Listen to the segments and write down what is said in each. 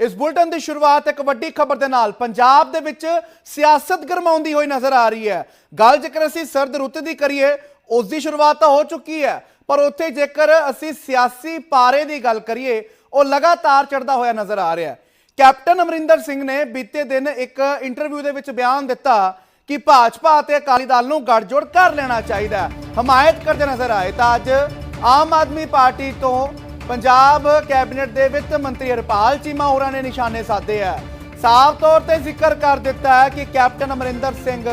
ਇਸ ਬੁਲਟਨ ਦੀ ਸ਼ੁਰੂਆਤ ਇੱਕ ਵੱਡੀ ਖਬਰ ਦੇ ਨਾਲ ਪੰਜਾਬ ਦੇ ਵਿੱਚ ਸਿਆਸਤ ਗਰਮਾਉਂਦੀ ਹੋਈ ਨਜ਼ਰ ਆ ਰਹੀ ਹੈ। ਗੱਲ ਜੇਕਰ ਅਸੀਂ ਸਰਦ ਰੁੱਤ ਦੀ ਕਰੀਏ, ਉਸ ਦੀ ਸ਼ੁਰੂਆਤ ਤਾਂ ਹੋ ਚੁੱਕੀ ਹੈ, ਪਰ ਉੱਥੇ ਜੇਕਰ ਅਸੀਂ ਸਿਆਸੀ ਪਾਰੇ ਦੀ ਗੱਲ ਕਰੀਏ, ਉਹ ਲਗਾਤਾਰ ਚੜਦਾ ਹੋਇਆ ਨਜ਼ਰ ਆ ਰਿਹਾ ਹੈ। ਕੈਪਟਨ ਅਮਰਿੰਦਰ ਸਿੰਘ ਨੇ ਬੀਤੇ ਦਿਨ ਇੱਕ ਇੰਟਰਵਿਊ ਦੇ ਵਿੱਚ ਬਿਆਨ ਦਿੱਤਾ ਕਿ ਭਾਜਪਾ ਅਤੇ ਅਕਾਲੀ ਦਲ ਨੂੰ ਗੱਠਜੋੜ ਕਰ ਲੈਣਾ ਚਾਹੀਦਾ ਹਮਾਇਤ ਕਰਦੇ ਨਜ਼ਰ ਆਏ ਤਾਂ ਅੱਜ ਆਮ ਆਦਮੀ ਪਾਰਟੀ ਤੋਂ ਪੰਜਾਬ ਕੈਬਨਿਟ ਦੇ ਵਿੱਤ ਮੰਤਰੀ ਹਰਪਾਲ ਚੀਮਾ ਹੋਰਾਂ ਨੇ ਨਿਸ਼ਾਨੇ ਸਾਧੇ ਹੈ ਸਾਫ਼ ਤੌਰ ਤੇ ਜ਼ਿਕਰ ਕਰ ਦਿੱਤਾ ਹੈ ਕਿ ਕੈਪਟਨ ਅਮਰਿੰਦਰ ਸਿੰਘ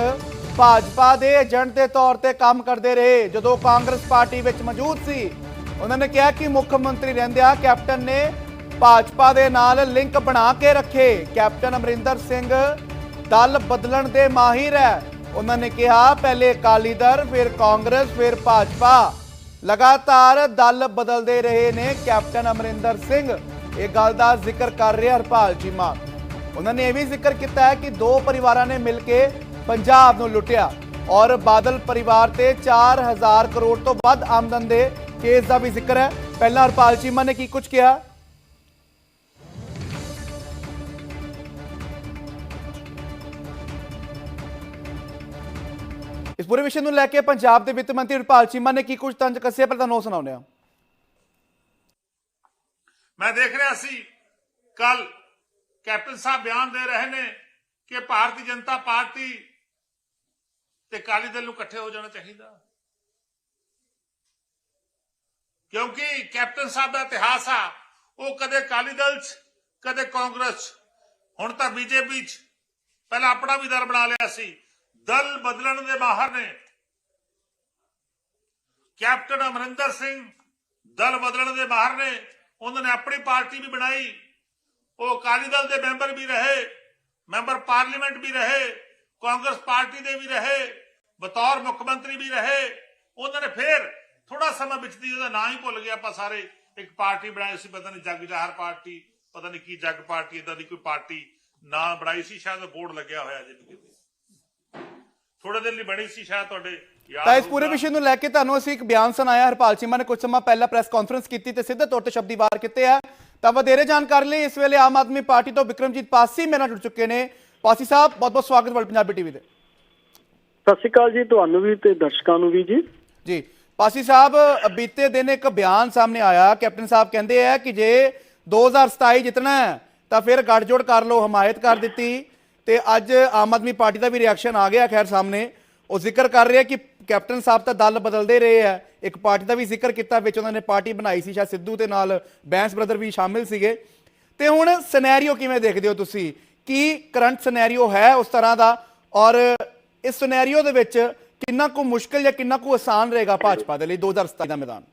ਭਾਜਪਾ ਦੇ ਏਜੰਟ ਦੇ ਤੌਰ ਤੇ ਕੰਮ ਕਰਦੇ ਰਹੇ। ਜਦੋਂ ਕਾਂਗਰਸ ਪਾਰਟੀ ਵਿੱਚ ਮੌਜੂਦ ਸੀ, ਉਹਨਾਂ ਨੇ ਕਿਹਾ ਕਿ ਮੁੱਖ ਮੰਤਰੀ ਰਹਿੰਦਿਆਂ ਕੈਪਟਨ ਨੇ ਭਾਜਪਾ ਦੇ ਨਾਲ ਲਿੰਕ ਬਣਾ ਕੇ ਰੱਖੇ। ਕੈਪਟਨ ਅਮਰਿੰਦਰ ਸਿੰਘ ਦਲ ਬਦਲਣ ਦੇ ਮਾਹਿਰ ਹੈ। ਉਹਨਾਂ ਨੇ ਕਿਹਾ, ਪਹਿਲੇ ਅਕਾਲੀ ਦਲ, ਫਿਰ ਕਾਂਗਰਸ, ਫਿਰ ਭਾਜਪਾ। ਲਗਾਤਾਰ ਦਲ ਬਦਲਦੇ ਰਹੇ ਨੇ ਕੈਪਟਨ ਅਮਰਿੰਦਰ ਸਿੰਘ। ਇਹ ਗੱਲ ਦਾ ਜ਼ਿਕਰ ਕਰ ਰਿਹਾ ਹਰਪਾਲ ਚੀਮਾ ਉਹਨਾਂ ਨੇ ਇਹ ਵੀ ਜ਼ਿਕਰ ਕੀਤਾ ਹੈ ਕਿ ਦੋ ਪਰਿਵਾਰਾਂ ਨੇ ਮਿਲ ਕੇ ਪੰਜਾਬ ਨੂੰ ਲੁੱਟਿਆ ਔਰ ਬਾਦਲ ਪਰਿਵਾਰ ਤੇ 4000 ਕਰੋੜ ਤੋਂ ਵੱਧ ਆਮਦਨ ਦੇ ਕੇਸ ਦਾ ਵੀ ਜ਼ਿਕਰ ਹੈ। ਪਹਿਲਾਂ ਹਰਪਾਲ ਚੀਮਾ ਨੇ ਕੀ ਕੁਝ ਕਿਹਾ? ਇਸ ਪੂਰੇ ਵਿਸ਼ੇ ਨੂੰ ਲੈ ਕੇ ਪੰਜਾਬ ਦੇ ਵਿੱਤ ਮੰਤਰੀ ਹਰਪਾਲ ਚੀਮਾ ਨੇ ਕੀ ਕੁਝ ਤੰਜ ਕੱਸਿਆ ਪਰ ਤੁਹਾਨੂੰ ਸੁਣਾਉਂਦੇ ਹਾਂ। ਮੈਂ ਦੇਖ ਰਿਹਾ ਸੀ ਕੱਲ ਕੈਪਟਨ ਸਾਹਿਬ ਬਿਆਨ ਦੇ ਰਹੇ ਨੇ ਕਿ ਭਾਰਤੀ ਜਨਤਾ ਪਾਰਟੀ ਤੇ ਅਕਾਲੀ ਦਲ ਨੂੰ ਇਕੱਠੇ ਹੋ ਜਾਣਾ ਚਾਹੀਦਾ। ਕਿਉਂਕਿ ਕੈਪਟਨ ਸਾਹਿਬ ਦਾ ਇਤਿਹਾਸ ਆ, ਉਹ ਕਦੇ ਅਕਾਲੀ ਦਲ 'ਚ, ਕਦੇ ਕਾਂਗਰਸ 'ਚ, ਹੁਣ ਤਾਂ ਬੀਜੇਪੀ 'ਚ। ਪਹਿਲਾਂ ਆਪਣਾ ਵੀ ਦਰ ਬਣਾ ਲਿਆ ਸੀ ਦਲ ਬਦਲਣ ਦੇ ਬਾਹਰ ਨੇ। ਕੈਪਟਨ ਅਮਰਿੰਦਰ ਸਿੰਘ ਦਲ ਬਦਲਣ ਦੇ ਮਾਹਰ ਨੇ। ਉਹਨਾਂ ਨੇ ਆਪਣੀ ਪਾਰਟੀ ਵੀ ਬਣਾਈ। ਉਹ ਅਕਾਲੀ ਦਲ ਦੇ ਮੈਂਬਰ ਵੀ ਰਹੇ, ਮੈਂਬਰ ਪਾਰਲੀਮੈਂਟ ਵੀ ਰਹੇ, ਕਾਂਗਰਸ ਪਾਰਟੀ ਦੇ ਵੀ ਰਹੇ, ਬਤੌਰ ਮੁੱਖ ਮੰਤਰੀ ਵੀ ਰਹੇ। ਉਹਨਾਂ ਨੇ ਫੇਰ ਥੋੜਾ ਸਮਾਂ ਵਿੱਚ ਦੀ ਉਹਦਾ ਨਾਂ ਹੀ ਭੁੱਲ ਗਿਆ ਆਪਾਂ ਸਾਰੇ। ਇੱਕ ਪਾਰਟੀ ਬਣਾਈ ਸੀ, ਪਤਾ ਨਹੀਂ ਜੱਗ ਜਾਹਰ ਪਾਰਟੀ, ਪਤਾ ਨਹੀਂ ਕੀ ਜੱਗ ਪਾਰਟੀ ਇਦਾਂ ਦੀ ਕੋਈ ਪਾਰਟੀ ਨਾਂ ਬਣਾਈ ਸੀ, ਸ਼ਾਇਦ ਬੋਰਡ ਲੱਗਿਆ ਹੋਇਆ ਜੇ ਥੋੜੇ ਦਿਨ ਲਈ ਬਣੀ ਸੀ ਸ਼ਾਇਦ ਤੁਹਾਡੇ ਯਾਦ ਤਾਂ ਇਸ ਪੂਰੇ। ਵਿਸ਼ੇ ਨੂੰ ਲੈ ਕੇ ਤੁਹਾਨੂੰ ਅਸੀਂ ਇੱਕ ਬਿਆਨ ਸੁਣਾਇਆ ਹਰਪਾਲ ਚੀਮਾ ਨੇ ਕੁਝ ਸਮਾਂ ਪਹਿਲਾਂ ਪ੍ਰੈਸ ਕਾਨਫਰੰਸ ਕੀਤੀ ਤੇ ਸਿੱਧੇ ਤੌਰ ਤੇ ਸ਼ਬਦੀ ਵਾਰ ਕੀਤੇ ਆ। ਤਾਂ ਵਧੇਰੇ ਜਾਣਕਾਰੀ ਲਈ ਇਸ ਵੇਲੇ ਆਮ ਆਦਮੀ ਪਾਰਟੀ ਤੋਂ ਵਿਕਰਮਜੀਤ ਪਾਸੀ ਮੇਰੇ ਨਾਲ ਜੁੜ ਚੁੱਕੇ ਨੇ। ਪਾਸੀ ਸਾਹਿਬ ਬਹੁਤ ਬਹੁਤ ਸਵਾਗਤ ਵਰਲਡ ਪੰਜਾਬੀ ਟੀਵੀ ਦੇ ਸਤਿ ਸ਼੍ਰੀ ਅਕਾਲ ਜੀ ਤੁਹਾਨੂੰ ਵੀ ਤੇ ਦਰਸ਼ਕਾਂ ਨੂੰ ਵੀ ਜੀ। ਜੀ ਪਾਸੀ ਸਾਹਿਬ ਬੀਤੇ ਦਿਨ ਇੱਕ ਬਿਆਨ ਸਾਹਮਣੇ ਆਇਆ। ਕੈਪਟਨ ਸਾਹਿਬ ਕਹਿੰਦੇ ਆ ਕਿ ਜੇ 2027 ਜਿੱਤਣਾ ਹੈ ਤਾਂ ਫਿਰ ਗੱਠਜੋੜ ਕਰ ਲਓ ਹਮਾਇਤ ਕਰ ਦਿੱਤੀ। ਤੇ ਅੱਜ ਆਮ ਆਦਮੀ ਪਾਰਟੀ ਦਾ ਵੀ ਰਿਐਕਸ਼ਨ ਆ ਗਿਆ ਖੈਰ ਸਾਹਮਣੇ। ਉਹ ਜ਼ਿਕਰ ਕਰ ਰਿਹਾ ਕਿ ਕੈਪਟਨ ਸਾਹਿਬ ਤਾਂ ਦਲ ਬਦਲਦੇ ਰਹੇ ਆ ਇੱਕ ਪਾਰਟੀ ਦਾ ਵੀ ਜ਼ਿਕਰ ਕੀਤਾ ਵਿੱਚ ਉਹਨਾਂ ਨੇ ਪਾਰਟੀ ਬਣਾਈ ਸੀ, ਸ਼ਾਇਦ ਸਿੱਧੂ ਦੇ ਨਾਲ ਬੈਂਸ ਬ੍ਰਦਰ ਵੀ ਸ਼ਾਮਿਲ ਸੀਗੇ। ਤੇ ਹੁਣ ਸਿਨੈਰੀਓ ਕਿਵੇਂ ਦੇਖਦੇ ਹੋ ਤੁਸੀਂ? ਕੀ ਕਰੰਟ ਸਿਨੈਰੀਓ ਹੈ ਉਸ ਤਰ੍ਹਾਂ ਦਾ? ਔਰ ਇਸ ਸਿਨੈਰੀਓ ਦੇ ਵਿੱਚ ਕਿੰਨਾ ਕੁ ਮੁਸ਼ਕਲ ਜਾਂ ਕਿੰਨਾ ਕੁ ਆਸਾਨ ਰਹੇਗਾ ਭਾਜਪਾ ਦੇ ਲਈ 2027 ਦਾ ਮੈਦਾਨ?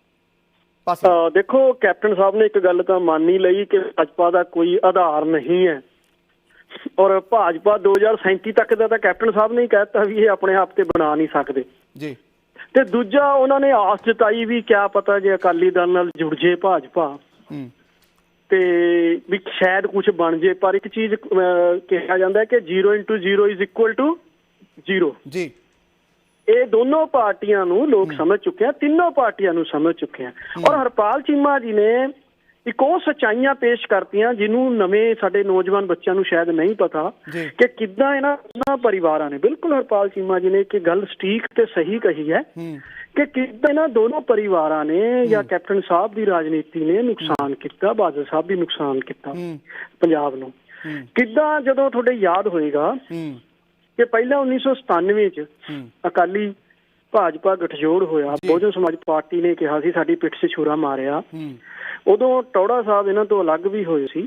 ਦੇਖੋ, ਕੈਪਟਨ ਸਾਹਿਬ ਨੇ ਇੱਕ ਗੱਲ ਤਾਂ ਮੰਨ ਹੀ ਲਈ ਕਿ ਭਾਜਪਾ ਦਾ ਕੋਈ ਆਧਾਰ ਨਹੀਂ ਹੈ। ਔਰ ਭਾਜਪਾ 2037 ਤੱਕ ਦਾ ਤਾਂ ਕੈਪਟਨ ਸਾਹਿਬ ਨੇ ਹੀ ਕਹਿਤਾ ਵੀ ਇਹ ਆਪਣੇ ਆਪ ਤੇ ਬਣਾ ਨਹੀਂ ਸਕਦੇ। ਜੀ। ਤੇ ਦੂਜਾ ਉਹਨਾਂ ਨੇ ਆਸ ਜਤਾਈ ਵੀ ਕਿਆ ਪਤਾ ਜੇ ਅਕਾਲੀ ਦਲ ਨਾਲ ਜੁੜ ਜੇ ਭਾਜਪਾ। ਹੂੰ। ਤੇ ਵੀ ਸ਼ਾਇਦ ਕੁਝ ਬਣ ਜੇ ਪਰ ਇੱਕ ਚੀਜ਼ ਕਿਹਾ ਜਾਂਦਾ ਕਿ 0 0 ਇਜ਼ ਇਕੁਅਲ ਟੂ 0 ਜੀ। ਇਹ ਦੋਨੋਂ ਪਾਰਟੀਆਂ ਨੂੰ ਲੋਕ ਸਮਝ ਚੁੱਕੇ ਆ ਤਿੰਨੋਂ ਪਾਰਟੀਆਂ ਨੂੰ ਸਮਝ ਚੁੱਕੇ ਆ। ਔਰ ਹਰਪਾਲ ਚੀਮਾ ਜੀ ਨੇ ਇੱਕ ਉਹ ਸਚਾਈਆਂ ਪੇਸ਼ ਕਰਤੀਆਂ ਜਿਹਨੂੰ ਨਵੇਂ ਸਾਡੇ ਨੌਜਵਾਨ ਬੱਚਿਆਂ ਨੂੰ ਸ਼ਾਇਦ ਨਹੀਂ ਪਤਾ। ਕਿ ਕਿੱਦਾਂ ਇਹਨਾਂ ਪਰਿਵਾਰਾਂ ਨੇ ਬਿਲਕੁਲ ਹਰਪਾਲ ਚੀਮਾ ਜੀ ਨੇ ਇੱਕ ਗੱਲ ਸਟੀਕ ਤੇ ਸਹੀ ਕਹੀ ਹੈ ਕਿ ਕਿੱਦਾਂ ਇਹਨਾਂ ਦੋਨੋਂ ਪਰਿਵਾਰਾਂ ਨੇ ਜਾਂ ਕੈਪਟਨ ਸਾਹਿਬ ਦੀ ਰਾਜਨੀਤੀ ਨੇ ਨੁਕਸਾਨ ਕੀਤਾ ਬਾਦਲ ਸਾਹਿਬ ਵੀ ਨੁਕਸਾਨ ਕੀਤਾ ਪੰਜਾਬ ਨੂੰ। ਕਿੱਦਾਂ ਜਦੋਂ ਤੁਹਾਡੇ ਯਾਦ ਹੋਏਗਾ ਕਿ ਪਹਿਲਾਂ 1997 ਚ ਅਕਾਲੀ ਭਾਜਪਾ ਗਠਜੋੜ ਹੋਇਆ। ਬਹੁਜਨ ਸਮਾਜ ਪਾਰਟੀ ਨੇ ਕਿਹਾ ਸੀ ਸਾਡੀ ਪਿੱਠ 'ਤੇ ਛੁਰਾ ਮਾਰਿਆ। ਉਦੋਂ ਟੌੜਾ ਸਾਹਿਬ ਇਹਨਾਂ ਤੋਂ ਅਲੱਗ ਵੀ ਹੋਏ ਸੀ।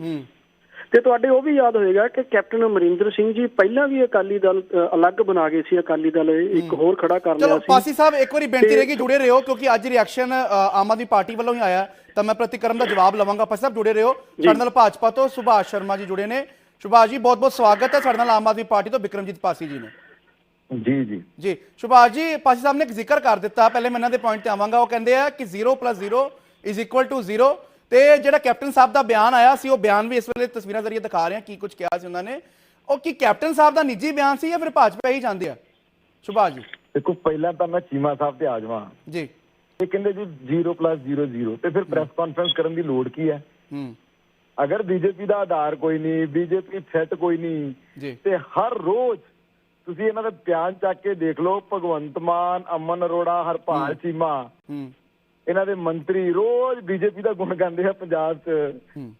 ਤੇ ਤੁਹਾਡੇ ਉਹ ਵੀ ਯਾਦ ਹੋਏਗਾ ਕਿ ਕੈਪਟਨ ਅਮਰਿੰਦਰ ਸਿੰਘ ਜੀ ਪਹਿਲਾਂ ਵੀ ਅਕਾਲੀ ਦਲ ਅਲੱਗ ਬਣਾ ਗਏ ਸੀ ਅਕਾਲੀ ਦਲ ਇੱਕ ਹੋਰ ਖੜਾ ਕਰ ਚਲੋ ਲਿਆ ਸੀ। ਪਾਸੀ ਸਾਹਿਬ ਇੱਕ ਵਾਰੀ ਬੇਨਤੀ ਰਹੇਗੀ ਜੁੜੇ ਰਹੋ ਕਿਉਂਕਿ ਅੱਜ ਰਿਐਕਸ਼ਨ ਆਮ ਆਦਮੀ ਪਾਰਟੀ ਵੱਲੋਂ ਹੀ ਆਇਆ। ਤਾਂ ਮੈਂ ਪ੍ਰਤੀਕਰਮ ਦਾ ਜਵਾਬ ਲਵਾਂਗਾ। ਪਾਸੀ ਸਾਹਿਬ ਜੁੜੇ ਰਹੋ। ਸਾਡੇ ਨਾਲ ਭਾਜਪਾ ਤੋਂ ਸੁਭਾਸ਼ ਸ਼ਰਮਾ ਜੀ ਜੁੜੇ ਨੇ। ਸੁਭਾਸ਼ ਜੀ ਬਹੁਤ ਬਹੁਤ ਸਵਾਗਤ ਹੈ ਸਾਡੇ ਨਾਲ ਆਮ ਆਦਮੀ ਪਾਰਟੀ ਤੋਂ ਵਿਕਰਮਜੀਤ ਪਾਸੀ ਜੀ ਨੇ। ਜੀ ਜੀ। ਜੀ ਸੁਭਾਸ਼ ਜੀ ਪਾਸੀ ਸਾਹਿਬ ਨੇ ਇੱਕ ਜ਼ਿਕਰ ਕਰ ਦਿੱਤਾ। ਪਹਿਲੇ ਮੈਂ ਇਹਨਾਂ ਦੇ ਪੁਆਇੰਟ ਤੇ ਆਵਾਂਗਾ। ਉਹ ਕਹਿੰਦੇ ਆ ਕਿ 0 0 0 ਤੇ ਜਿਹੜਾ ਕੈਪਟਨ ਸਾਹਿਬ ਦਾ ਬਿਆਨ ਆਇਆ ਸੀ ਉਹ ਬਿਆਨ ਵੀ ਇਸ ਵੇਲੇ ਤਸਵੀਰਾਂ ਜ਼ਰੀਏ ਦਿਖਾ ਰਹੇ ਹਾਂ ਕੀ ਕੁਝ ਕਿਹਾ ਸੀ ਉਹਨਾਂ ਨੇ। ਉਹ ਕੀ ਕੈਪਟਨ ਸਾਹਿਬ ਦਾ ਨਿੱਜੀ ਬਿਆਨ ਸੀ ਜਾਂ ਫਿਰ ਭਾਜਪਾ ਹੀ ਜਾਂਦੇ ਆ? ਸੁਭਾਸ਼ ਜੀ। ਦੇਖੋ ਪਹਿਲਾਂ ਤਾਂ ਮੈਂ ਚੀਮਾ ਸਾਹਿਬ ਤੇ ਆ ਜਾਵਾਂ ਜੀ। ਇਹ ਕਹਿੰਦੇ ਜੀ 0 0 0 ਤੇ ਫਿਰ ਪ੍ਰੈਸ ਕਾਨਫਰੰਸ ਕਰਨ ਦੀ ਲੋੜ ਕੀ ਹੈ? ਹੂੰ। ਅਗਰ ਬੀਜੇਪੀ ਦਾ ਆਧਾਰ ਕੋਈ ਨਹੀਂ ਬੀਜੇਪੀ ਥ੍ਰੈਟ ਕੋਈ ਨਹੀਂ ਜੀ। ਤੇ ਹਰ ਰੋਜ਼ ਤੁਸੀਂ ਇਹਨਾਂ ਦਾ ਬਿਆਨ ਚੱਕ ਕੇ ਦੇਖ ਲਓ ਭਗਵੰਤ ਮਾਨ ਅਮਨ ਅਰੋੜਾ ਹਰਪਾਲ ਚੀਮਾ। ਇਹਨਾਂ ਦੇ ਮੰਤਰੀ ਰੋਜ਼ ਬੀਜੇਪੀ ਦਾ ਗੁਣ ਗਾਉਂਦੇ ਆ ਪੰਜਾਬ 'ਚ।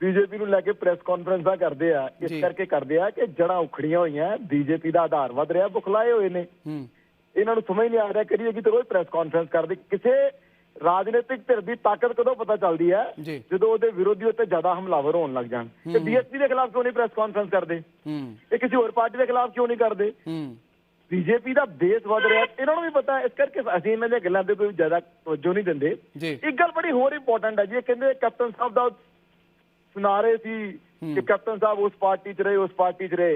ਬੀਜੇਪੀ ਨੂੰ ਲੈ ਕੇ ਪ੍ਰੈਸ ਕਾਨਫਰੰਸਾਂ ਕਰਦੇ ਆ। ਇਸ ਕਰਕੇ ਕਰਦੇ ਆ ਕਿ ਜੜਾਂ ਉਖੜੀਆਂ ਹੋਈਆਂ ਬੀਜੇਪੀ ਦਾ ਆਧਾਰ ਵਧ ਰਿਹਾ ਬੁਖਲਾਏ ਹੋਏ ਨੇ। ਇਹਨਾਂ ਨੂੰ ਸਮਝ ਨਹੀਂ ਆ ਰਿਹਾ ਕਰੀਏ ਕਿ ਤੇ ਰੋਜ਼ ਪ੍ਰੈਸ ਕਾਨਫਰੰਸ ਕਰਦੇ। ਕਿਸੇ ਰਾਜਨੀਤਿਕ ਧਿਰ ਦੀ ਤਾਕਤ ਕਦੋਂ ਪਤਾ ਚੱਲਦੀ ਹੈ। ਜਦੋਂ ਉਹਦੇ ਵਿਰੋਧੀ ਉੱਤੇ ਜ਼ਿਆਦਾ ਹਮਲਾਵਰ ਹੋਣ ਲੱਗ ਜਾਣ। ਤੇ ਬੀਐਸਪੀ ਦੇ ਖਿਲਾਫ ਕਿਉਂ ਨਹੀਂ ਪ੍ਰੈਸ ਕਾਨਫਰੰਸ ਕਰਦੇ? ਇਹ ਕਿਸੇ ਹੋਰ ਪਾਰਟੀ ਦੇ ਖਿਲਾਫ ਕਿਉਂ ਨਹੀਂ ਕਰਦੇ? ਬੀਜੇਪੀ ਦਾ ਬੇਸ ਵਧ ਰਿਹਾ। ਇਹਨਾਂ ਨੂੰ ਵੀ ਪਤਾ ਇਸ ਕਰਕੇ ਅਸੀਂ ਇਹਨਾਂ ਦੀਆਂ ਗੱਲਾਂ ਤੇ ਕੋਈ ਜ਼ਿਆਦਾ ਤਵੱਜੋ ਨਹੀਂ ਦਿੰਦੇ। ਇੱਕ ਗੱਲ ਬੜੀ ਹੋਰ ਇੰਪੋਰਟੈਂਟ ਹੈ ਜੀ ਇਹ ਕਹਿੰਦੇ ਕੈਪਟਨ ਸਾਹਿਬ ਦਾ ਸੁਣਾ ਰਹੇ ਸੀ ਕਿ ਕੈਪਟਨ ਸਾਹਿਬ ਉਸ ਪਾਰਟੀ 'ਚ ਰਹੇ ਉਸ ਪਾਰਟੀ 'ਚ ਰਹੇ।